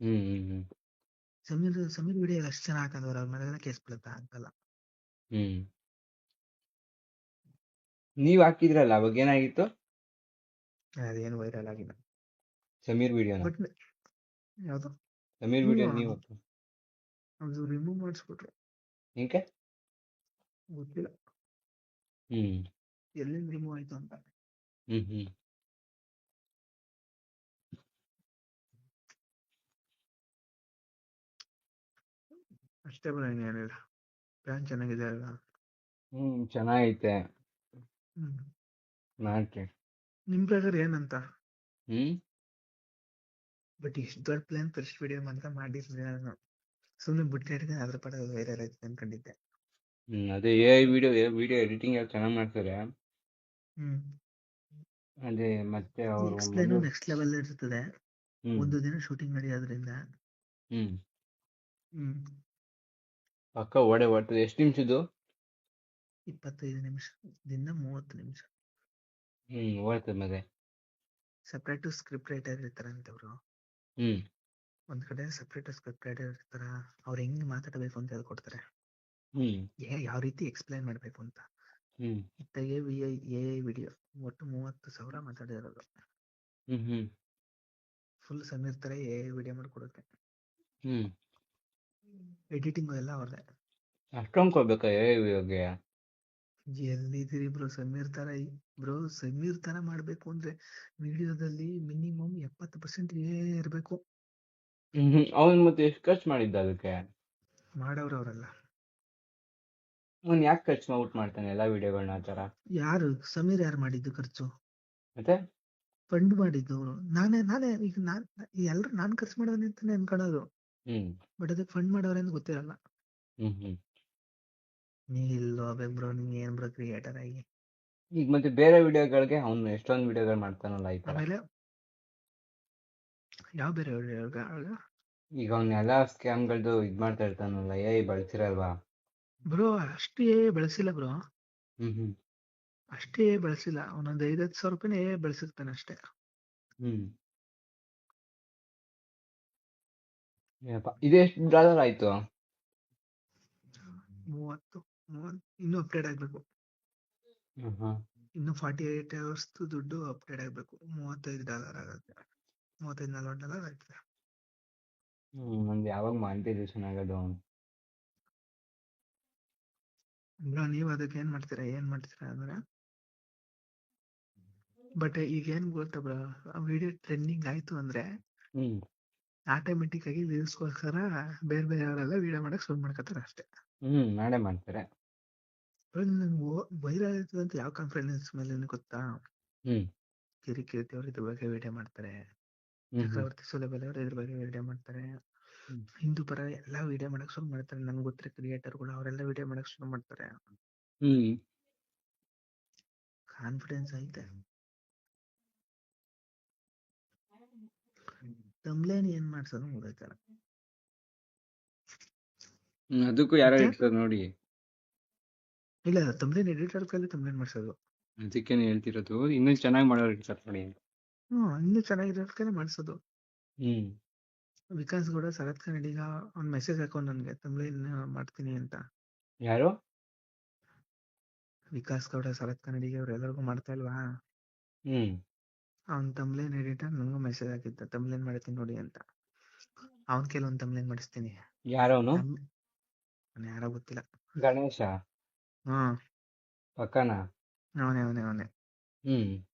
ಹ್ಮ್ ಹ್ಮ್ ಹ್ಮ್. ಸಮೀರ್ ಸಮೀರ್ ವಿಡಿಯೋ ಅಷ್ಟು ಚೆನ್ನಾಗಿ ಹಾಕಂದವ್ರು ಅವ್ರ ಮೇಲೆಲ್ಲ ಕೇಸ್ ಬೀಳುತ್ತಾ ಹಾಕಲ್ಲ ಹ್ಮ್. ನೀವ್ ಹಾಕಿದ್ರಲ್ಲ ಅವಾಗ ಏನಾಗಿತ್ತು? ಅದೇನು ವೈರಲ್ ಆಗಿಲ್ಲ. ಸಮೀರ್ ವಿಡಿಯೋ ಯಾವುದು ಯಾವ್ದು? ಸಮೀರ್ ವಿಡಿಯೋ ನೀವು ಅದು ರಿಮೂವ್ ಮಾಡಿಸ್ಬಿಟ್ರು. ಏಕೆ? ಗೊತ್ತಿಲ್ಲ. ಹ್ಮ್. ಎಲ್ಲಿಂದ ರಿಮೂವ್ ಆಯ್ತು ಅಂತ. ಹ್ಮ್ ಹ್ಮ್. ಅಷ್ಟೇ ಬರ ಏನಿಲ್ಲ ಪ್ಲಾನ್ ಚೆನ್ನಾಗಿದೆ ಅಲ್ಲ ಹ್ಮ್ ಚೆನ್ನಾಗೈತೆ. ಹ್ಮ್. ನಾಕೆ? ನಿಮ್ ಪ್ರಕಾರ ಏನಂತ? ಹ್ಮ್? ಬಟ್ ಇಷ್ಟು ದೊಡ್ಡ ಪ್ಲಾನ್ ಫಸ್ಟ್ ವಿಡಿಯೋ ಮಾತ್ರ ಮಾಡಿರ್ಲಿಲ್ಲ ನಾನು. ಸುಮ್ಮನೆ ಬಿಟ್ಟಿಡ್ದೆ ಅದ್ರ ಪಡ ವೈರಲ್ ಆಯ್ತು ಅನ್ಕೊಂಡಿದ್ದೆ. ಹ್ಮ್ ಅದೇ A I video video editing ಎಲ್ಲ ಚೆನ್ನಾಗಿ ಮಾಡ್ತಾರೆ. ಹ್ಮ್. ಅದೇ ಮತ್ತೆ ಅವರು ನೆಕ್ಸ್ಟ್ ನೆಕ್ಸ್ಟ್ ಲೆವೆಲ್ ಇರ್ತದೆ. ಒಂದು ದಿನ ಶೂಟಿಂಗ್ ನಡೆಯೋದ್ರಿಂದ. ಹ್ಮ್. ಹ್ಮ್. ಪಕ್ಕ ಓಡೆ ಬರ್ತದೆ ಎಷ್ಟು ನಿಮಿಷದ್ದು? ಇಪ್ಪತ್ತೈದು ನಿಮಿಷ ದಿನ ಮೂವತ್ತು ನಿಮಿಷ. ಹ್ಮ್ ಓಡ್ತದೆ ಮತ್ತೆ ಸಪ್ರೇಟ್ ಸ್ಕ್ರಿಪ್ಟ್ ರೈಟರ್ ಇರ್ತಾರಂತೆ ಅವರು. ಹ್ಮ್. ಒಂದ್ ಕಡೆ ಸಪ್ರೇಟ್ ಸ್ಕ್ರಿಪ್ಟ್ ರೈಟರ್ ಇರ್ತಾರ ಅವ್ರು ಹೆಂಗ್ ಮಾತಾಡಬೇಕು ಅಂತ ಹೇಳ್ಕೊಡ್ತಾರೆ. ಯಾವ ರೀತಿ ಎಕ್ಸ್ಪ್ಲೈನ್ ಮಾಡ್ಬೇಕು ಅಂತ. ಇತ್ತಾಗೆ V I A I video ಒಟ್ಟು ಮೂವತ್ತು ಸಾವಿರ ಮಾತಾಡಿರೋದು. ಫುಲ್ ಸಮೀರ್ ತರ ಎ ಐ ವಿಡಿಯೋ ಮಾಡ್ಕೊಡುತ್ತೆ ಹ್ಮ್. ಎಡಿಟಿಂಗ್ ಎಲ್ಲ ಅವ್ರದೇ. ಅಷ್ಟೊಂದ್ ಕೊಡ್ಬೇಕಾ ಇವಾಗೆ ಎಲ್ಲಿದ್ದೀರಿ ಬ್ರೋ ಸಮೀರ್ ತರ ಬ್ರೋ ಸಮೀರ್ ತರ ಮಾಡ್ಬೇಕು ಅಂದ್ರೆ ವಿಡಿಯೋದಲ್ಲಿ ಮಿನಿಮಮ್ ಎಪ್ಪತ್ತು ಪರ್ಸೆಂಟ್ ಇರ್ಬೇಕು. ಹ್ಮ್ ಅವ್ನ್ ಮತ್ತೆ ಎಷ್ಟು ಖರ್ಚು ಮಾಡಿದ್ದ ಅದಕ್ಕೆ? ಮಾಡೋರು ಅವರಲ್ಲ. ಅವ್ನ್ ಯಾಕೆ ಖರ್ಚು ಮಾಡ್ತಾನೆ ಎಲ್ಲಾ ವಿಡಿಯೋಗಳನ್ನ ಆ ಯಾರು? ಸಮೀರ್ ಯಾರು ಮಾಡಿದ್ದು ಖರ್ಚು? ಮತ್ತೆ? ಫಂಡ್ ಮಾಡಿದ್ದು ಅವ್ರು. ನಾನೇ ನಾನೇ ಈಗ ನಾನ್ ಎಲ್ರು ನಾನ್ ಖರ್ಚು ಮಾಡೋನೆ ಅಂತಾನೆ ಅನ್ಕೊಳ್ಳೋದು. ಹ್ಮ್. ಬಟ್ ಅದಕ್ಕೆ ಫಂಡ್ ಮಾಡೋರೆ ಅಂತ ಗೊತ್ತಿರಲ್ಲ. ಹ್ಮ್ ಹ್ಮ್. ನೀ ಇಲ್ಲೋ ಬ್ರೋ ನೀ ಏನ್ ಬ್ರೋ ಕ್ರಿಯೇಟರ್ ಆಗಿ? ಈಗ ಮತ್ತೆ ಬೇರೆ ವಿಡಿಯೋಗಳಿಗೆ ಅವ್ನು ಎಷ್ಟೊಂದು ವಿಡಿಯೋಗಳು ಮಾಡ್ತಾನಲ್ಲ ಈ ಆಮೇಲೆ ಯಾವ ಬೇರೆ ಈಗ ಅವನ್ನೆಲ್ಲ ಸ್ಕ್ಯಾಮ್ಗಳ್ದು ಸ್ಕ್ಯಾಮ್ಗಳದ್ದು ಇದ್ ಮಾಡ್ತಾ ಇರ್ತಾನಲ್ಲ ಏ ಬಳಸಿರಲ್ವಾ? ಬ್ರೋ ಅಷ್ಟೇ ಬಳಸಿಲ್ಲ ಬ್ರೋ. ಅಷ್ಟೇ ಬಳಸಿಲ್ಲ. ಐದ್ ಐದತ್ತು ಸಾವಿರ ಏ ಬಳಸಿರ್ತಾನೆ ಅಷ್ಟೇ. ಏನಪ್ಪ ಇದೆಷ್ಟು ಡಾಲರ್ ಆಯ್ತು? ಮೂವತ್ತು ಮೂವತ್ ಇನ್ನೂ ಅಪ್ಡೇಟ್ ಆಗ್ಬೇಕು. ಇನ್ನು ಫಾರ್ಟಿ ಏಟ್ ಅವರ್ಸ್ ದುಡ್ಡು ಅಪ್ಡೇಟ್ ಆಗ್ಬೇಕು. ಮೂವತ್ತೈದು ಡಾಲರ್ ಆಗುತ್ತೆ. ಮೂವತ್ತೈದು ನಲ್ವತ್ತು ಡಾಲರ್ ಆಯ್ತದೆ ಹ್ಮ್ ನಂದು ಯಾವಾಗ ಮಾನಿಟೈಸೇಷನ್ ಆಗೋದು? ಬ್ರೋ ನೀವ್ ಅದಕ್ಕೆ ಏನ್ ಮಾಡ್ತೀರಾ? ಏನ್ ಮಾಡ್ತೀರಾ ಅಂದ್ರೆ? ಬಟ್ ಈಗ ಏನ್ ಗೊತ್ತಾ ಬ್ರೋ ವಿಡಿಯೋ ಟ್ರೆಂಡಿಂಗ್ ಆಯ್ತು ಅಂದ್ರೆ ಹ್ಮ್. ಆಟೋಮೆಟಿಕ್ ಆಗಿ ವ್ಯೂಸ್ಗೋಸ್ಕರ ಬೇರೆ ಬೇರೆ ಅವರೆಲ್ಲ ವಿಡಿಯೋ ಮಾಡಕ್ ಶುರು ಮಾಡ್ಕೋತಾರೆ ಅಷ್ಟೇ. ಹ್ಮ್ ನಾಳೆ ಮಾಡ್ತಾರೆ. ವೈರಲ್ ಆಯ್ತು ಅಂತ ಯಾವ ಕಾನ್ಫಿಡೆನ್ಸ್ ಮೇಲೆ ಗೊತ್ತಾ? ಹ್ಮ್. ಕಿರಿ ಅವ್ರ ಇದ್ರ ಬಗ್ಗೆ ವಿಡಿಯೋ ಮಾಡ್ತಾರೆ. ಹ್ಮ್ ಸೌಲಭ್ಯ ಚಕ್ರವರ್ತಿ ಸುಲಭ ಅವರು ಇದ್ರ ಬಗ್ಗೆ ವಿಡಿಯೋ ಮಾಡ್ತಾರೆ. ಹಿಂದೂ ಪರ ಎಲ್ಲ ವಿಡಿಯೋ ಮಾಡಕ್ ಶುರು ಮಾಡ್ತಾರೆ. ನನ್ಗೆ ಗೊತ್ತಿರೋ ಕ್ರಿಯೇಟರ್ಗಳು ಅವರೆಲ್ಲ ವಿಡಿಯೋ ಮಾಡಕ್ ಶುರು ಮಾಡ್ತಾರೆ. ಹ್ಮ್. ಕಾನ್ಫಿಡೆನ್ಸ್ ಐತೆ. ತಮ್ಲೇನ್ ಏನ್ ಮಾಡ್ಸೋದು ಹ್ಮ್, ಅದಕ್ಕೂ ಯಾರೋ ಇರ್ತಾರೆ ನೋಡಿ. ಇಲ್ಲ ತಮ್ಲೇನ್ ಎಡಿಟರ್ ಕೈಲಿ ತಮ್ಲೇನ್ ಮಾಡ್ಸೋದು. ಅದಕ್ಕೇನೆ ಹೇಳ್ತಿರೋದು. ಇನ್ನೂ ಚೆನ್ನಾಗಿ ಮಾಡೋರು ಇರ್ತಾರೆ ನೋಡಿ. ಹ್ಮ್ ಇನ್ನೂ ಚೆನ್ನಾಗಿರೋದಕ್ಕೆ ಮಾಡ್ಸೋದು. ಹ್ಮ್. ವಿಕಾಸ್ ಗೌಡ ಶರತ್ ಕನ್ನಡಿಗ ಅವ್ನ್ ಮೆಸೇಜ್ ಹಾಕೊಂಡ್ ನನ್ಗೆ ತಮಿಳಿನ ಮಾಡ್ತೀನಿ ಅಂತ. ಯಾರು? ವಿಕಾಸ್ ಗೌಡ ಶರತ್ ಕನ್ನಡಿಗ ಅವ್ರು ಎಲ್ಲರಿಗೂ ಮಾಡ್ತಾ ಇಲ್ವಾ? ಹ್ಮ್. ಅವ್ನ್ ತಮ್ಲೇನ್ ಎಡಿಟರ್ ನಂಗೂ ಮೆಸೇಜ್ ಹಾಕಿದ್ದ ತಮ್ಲೇನ್ ಮಾಡ್ತೀನಿ ನೋಡಿ ಅಂತ. ಅವ್ನ್ ಕೆಲವೊಂದ್ ತಮ್ಲೇನ್ ಮಾಡಿಸ್ತೀನಿ. ಯಾರವನು? ಅವ್ನ್ ಯಾರೋ ಗೊತ್ತಿಲ್ಲ. ಗಣೇಶ? ಹ್ಮ್. ಪಕ್ಕನ? ಅವನೇ ಅವನೇ ಅವನೇ. ಹ್ಮ್.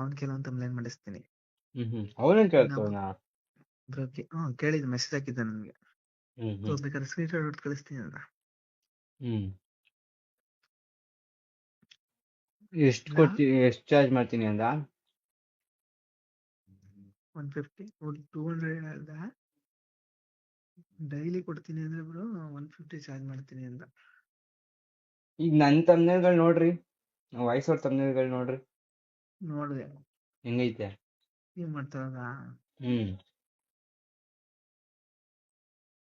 ಅವ್ನ್ ಕೆಲವೊಂದ್ ತಮ್ಲೇನ್ ಮಾಡಿಸ್ತೀನಿ. ಅವನೇನ್ ಕೇಳ್ತವನ ಕೇಳಿದ್ ಮೆಸೇಜ್ ಹಾಕಿದ್ದ ನನ್ಗೆ. ಬೇಕಾದ್ರೆ ಸ್ಕ್ರೀನ್ ಶಾಟ್ ಹೊಡ್ದು ಕಳಿಸ್ತೀನಿ ಅಲ್ಲ ಎಷ್ಟು ಕೊಡ್ತೀನಿ ಎಷ್ಟು ಚಾರ್ಜ್ ಮಾಡ್ತೀನಿ ಅಂದ? One fifty two hundred daily ಕೊಡ್ತೀನಿ ಅಂದ್ರೆ ಬ್ರೋ ಒನ್ ಫಿಫ್ಟಿ ಚಾರ್ಜ್ ಮಾಡ್ತೀನಿ ಅಂತ ಈಗ ನನ್ನ ತಮ್ನೇಲ್ಗಳು ನೋಡ್ರಿ ವಯಸ್ಸವ್ರ ತಮ್ನೇಲ್ಗಳು ನೋಡ್ರಿ. ನೋಡ್ದೆ. ಹೆಂಗೈತೆ? ಏನ್ ಮಾಡ್ತಾರದ ಹ್ಮ್.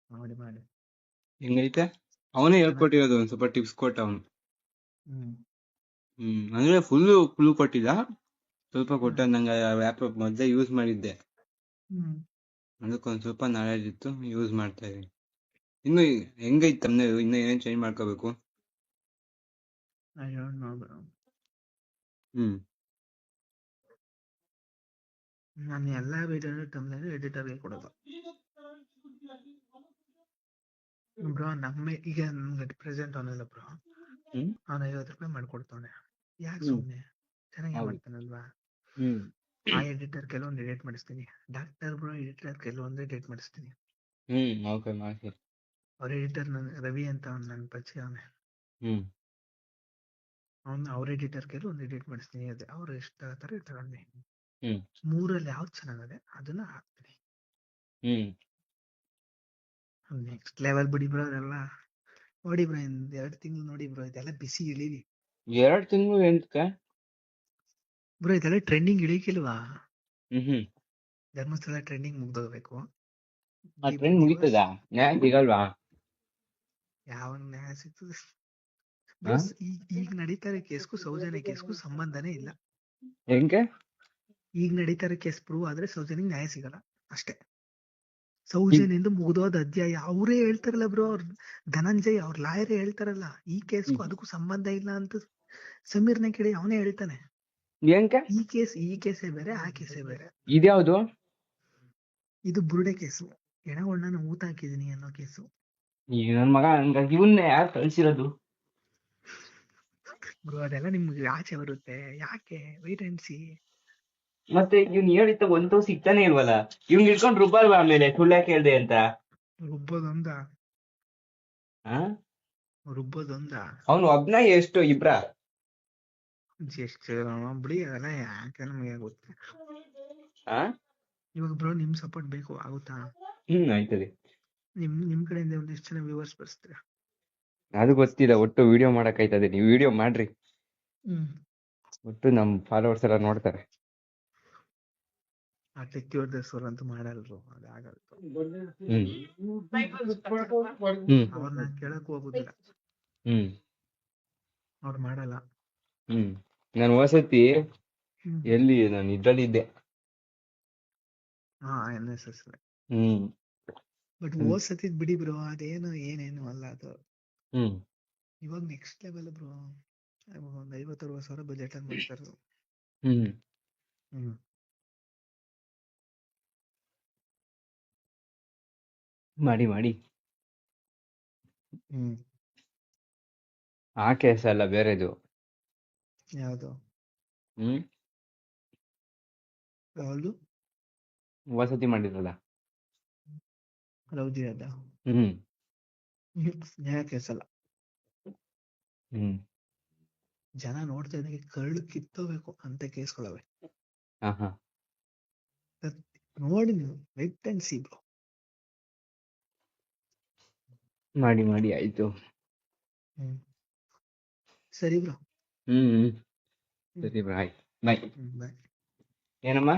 ಮಾಡಿ ಮಾಡಿ. ಹೆಂಗೈತೆ? ಅವನೇ ಹೇಳ್ಕೊಟ್ಟಿರೋದು ಒಂದ್ ಸ್ವಲ್ಪ ಟಿಪ್ಸ್ ಕೊಟ್ಟ ಅವನು ಹ್ಮ್. ಹ್ಮ್ ಅಂದ್ರೆ ಫುಲ್ ಫುಲ್ ಕೊಟ್ಟಿಲ್ಲ ಸ್ವಲ್ಪ ಕೊಟ್ಟ ನಂಗೆ ಆ್ಯಪ್ ಮೊದ್ಲೇ ಯೂಸ್ ಮಾಡಿದ್ದೆ. ಹ್ಮ್. ಅದಕ್ಕೊಂದ್ ಸ್ವಲ್ಪ ನಾಲೆಜ್ ಇತ್ತು ಯೂಸ್ ಮಾಡ್ತಾ ಇದೀನಿ ಇನ್ನು ಹೆಂಗೈತೆ? ತಮ್ನೆ ಇನ್ನು ಏನೇನ್ ಚೇಂಜ್ ಮಾಡ್ಕೋಬೇಕು? ಹ್ಮ್. ನಾನು ಎಲ್ಲಾ ವಿಡಿಯೋ ಎಡಿಟರ್ ಎಡಿಟರ್ಗೆ ಕೊಡೋದು. ಬ್ರೋ ನಮ್ಮ ಈಗ ನಮ್ಗೆ ಪ್ರೆಸೆಂಟ್ ಅವನಲ್ಲ ಬ್ರೋ. ಅವ್ನ ಐವತ್ತು ರೂಪಾಯಿ ಮಾಡ್ಕೊಡ್ತಾವನೆ. ಯಾಕೆ ಸುಮ್ಮನೆ ಸುಮ್ನೆ? ಚೆನ್ನಾಗಿ. ಮಾಡ್ತಾನಲ್ವಾ? ಆ ಎಡಿಟರ್ ಕೆಲವೊಂದು ಎಡಿಟ್ ಮಾಡಿಸ್ತೀನಿ. ಡಾಕ್ಟರ್ ಬ್ರೋ ಎಡಿಟರ್ ಕೆಲವೊಂದು ಎಡಿಟ್ ಮಾಡಿಸ್ತೀನಿ. ಅವ್ರ ಎಡಿಟರ್ ನನ್ ರವಿ ಅಂತ ಅವ್ನು ನನ್ನ ಪರಿಚಯ ಅವನೇ. ಹ್ಮ್. ಅವ್ನು ಅವ್ರ ಎಡಿಟರ್ ಕೆಲವೊಂದು ಎಡಿಟ್ ಮಾಡಿಸ್ತೀನಿ. ಅದೇ ಇಷ್ಟ ಎಷ್ಟು ತರ ತಗೊಂಡು ಹ್ಮ್. ಮೂರಲ್ಲಿ ಯಾವ್ದು ಚೆನ್ನಾಗದೆ ಅದನ್ನ ಹಾಕ್ತೀನಿ. ಹ್ಮ್. ನೆಕ್ಸ್ಟ್ ಲೆವೆಲ್ ಬಿಡಿ ಬ್ರೋ ಅದೆಲ್ಲ. ನೋಡಿ ಬ್ರೋ ಇನ್ನೊಂದ್ ಎರಡು ತಿಂಗಳು ನೋಡಿ ಬ್ರೋ ಇದೆಲ್ಲ ಬಿಸಿ ಇಳೀಲಿ ಎರಡ್ ತಿಂಗಳು ಎಂತಕ್ಕೆ ಬ್ರೋ ಇದೆಲ್ಲ ಟ್ರೆಂಡಿಂಗ್ ಇಳಿಕಿಲ್ವಾ? ಹ್ಮ್ ಹ್ಮ್ ಧರ್ಮಸ್ಥಳ ಟ್ರೆಂಡಿಂಗ್ ಮುಗ್ದೋಗ್ಬೇಕು. ಆ ಟ್ರೆಂಡ್ ಮುಗಿತದ? ನ್ಯಾಯ ಸಿಗಲ್ವಾ? ಯಾವ ನ್ಯಾಯ ಸಿಗ್ತದೆ? ಹಾ? ಈಗ ಈಗ ನಡೀತಾ ಇರೋ ಕೇಸ್ಗೂ ಸೌಜನ್ಯ ಕೇಸ್ಗೂ ಸಂಬಂಧನೇ ಇಲ್ಲ. ಹೆಂಗೆ? ಈಗ ನಡೀತಾ ಇರೋ ಕೇಸ್ ಪ್ರೂವ್ ಆದ್ರೆ ಸೌಜನ್ಗೆ ನ್ಯಾಯ ಸಿಗಲ್ಲ ಅಷ್ಟೇ. ಸೌಜನ್ಯಂದು ಮುಗಿದೋದ ಅಧ್ಯಾಯ ಅವರೇ ಹೇಳ್ತಾರಲ್ಲ ಬ್ರೋ ಅವ್ರ ಧನಂಜಯ್ ಅವ್ರ ಲಾಯರೇ ಹೇಳ್ತಾರಲ್ಲ ಈ ಕೇಸ್ಗೂ ಅದಕ್ಕೂ ಸಂಬಂಧ ಇಲ್ಲ ಅಂತ ಸಮೀರ್ನ ಕೇಳಿ ಅವನೇ ಹೇಳ್ತಾನೆ. ಈ ಕೇಸ್ ಈ ಕೇಸೇ ಬೇರೆ ಆ ಕೇಸೇ ಬೇರೆ. ಇದ್ಯಾವುದು? ಇದು ಬುರುಡೆ ಕೇಸು. ಎಣಗೊಳ್ಳ ಊತ ಹಾಕಿದೀನಿ ಅನ್ನೋ ಕೇಸು. ನನ್ ಮಗ ಇವನ್ನೇ ಯಾರು ಕಳ್ಸಿರೋದು? ಬ್ರೋ ಅದೆಲ್ಲ ನಿಮ್ಗೆ ಆಚೆ ಬರುತ್ತೆ. ಯಾಕೆ? ವೈಟ್ ಅಂಡ್ ಸಿ ಮತ್ತೆ ಇವ್ನ್ ಹೇಳಿತ್ತ ಒಂದು ಸಿಗ್ತಾನೆ ಇಲ್ವಲ್ಲ? ಇವ್ನ್ ಹಿಡ್ಕೊಂಡ್ ರುಬ್ಬಲ್ವಾ ಆಮೇಲೆ ಸುಳ್ಳ ಕೇಳ್ದೆ ಅಂತ? ರುಬ್ಬೋದೊಂದ. ರುಬ್ಬೋದೊಂದ. ಅವ್ನು ಒಬ್ನ ಎಷ್ಟು ಇಬ್ರ? ಎಷ್ಟು ಬಿಡಿ ಅದೆಲ್ಲ ಯಾಕೆ ನಮಗೆ ಗೊತ್ತಿಲ್ಲ ಆ? ಇವಾಗ ಬ್ರೋ ನಿಮ್ ಸಪೋರ್ಟ್ ಬೇಕು ಆಗುತ್ತಾ? ಹ್ಮ್ ಆಯ್ತದೆ ನಿಮ್ ನಿಮ್ ಕಡೆಯಿಂದ ಒಂದಿಷ್ಟು ಜನ ವ್ಯೂವರ್ಸ್ ಬರ್ಸ್ತೀರಾ ಅದು ಗೊತ್ತಿಲ್ಲ ಒಟ್ಟು ವಿಡಿಯೋ ಮಾಡಕ್ ಆಯ್ತದೆ ನೀವು ವಿಡಿಯೋ ಮಾಡ್ರಿ. ಹ್ಮ್. ಒಟ್ಟು ನಮ್ ಫಾಲೋವರ್ಸ್ ಎಲ್ಲ ನೋಡ್ತಾರೆ. ಆ ಸೋಲ್ ಅಂತ ಮಾಡಲ್ರು ಅದಾಗಲ್ಲ ಅವ್ರನ್ನ ಕೇಳಕ್ ಹೋಗುದಿಲ್ಲ. ಹ್ಮ್. ಅವ್ರು ಮಾಡಲ್ಲ. ಹ್ಮ್. ನಾನು ವಸತಿ. ಎಲ್ಲಿ ನಾನು ಇದ್ರಲ್ಲಿ ಇದ್ದೆ ಹಾ ಎನ್ ಎಸ್ ಎಸ್ ಹ್ಮ್. ಬಟ್ ಸತಿದ್ ಬಿಡಿ ಬ್ರೋ ಅದೇನು ಏನೇನು ಅಲ್ಲ ಅದು. ಹ್ಮ್. ಇವಾಗ ನೆಕ್ಸ್ಟ್ ಲೆವೆಲ್ ಬ್ರೋ. ಒಂದ್ ಐವತ್ತು ಅರವತ್ತು ಸಾವಿರ ಬಜೆಟ್ ಅಲ್ಲಿ ಮಾಡ್ತಾರೆ ಹ್ಮ್. ಹ್ಮ್. ಮಾಡಿ ಮಾಡಿ. ಹ್ಮ್. ಆ ಕೇಸ್ ಅಲ್ಲ ಬೇರೆದು. ಯಾವುದು? ಹ್ಮ್. ಯಾವ್ದು? ವಸತಿ ಮಾಡಿದ್ರಲ್ಲ. ರೌದಿ ಅದ. ಹ್ಮ್. ನ್ಯಾಯ ಅಲ್ಲ. ಹ್ಮ್. ಜನ ನೋಡ್ತಾ ಇದ್ದಂಗೆ ಕಳ್ಳು ಕಿತ್ತೋಬೇಕು ಅಂತ ಕೇಸ್ಗಳವೆ ನೋಡಿ ನೀವು ವೆಟ್ ಅಂಡ್ ಸಿ ಬ್ರೋ ಮಾಡಿ ಮಾಡಿ ಆಯ್ತು. ಹ್ಮ್. ಸರಿ ಬ್ರೋ. ಹ್ಮ್ ಸರಿ ಸರಿ ಬಾಯ್ ಬಾಯ್ ಬಾಯ್ ಏನಮ್ಮ?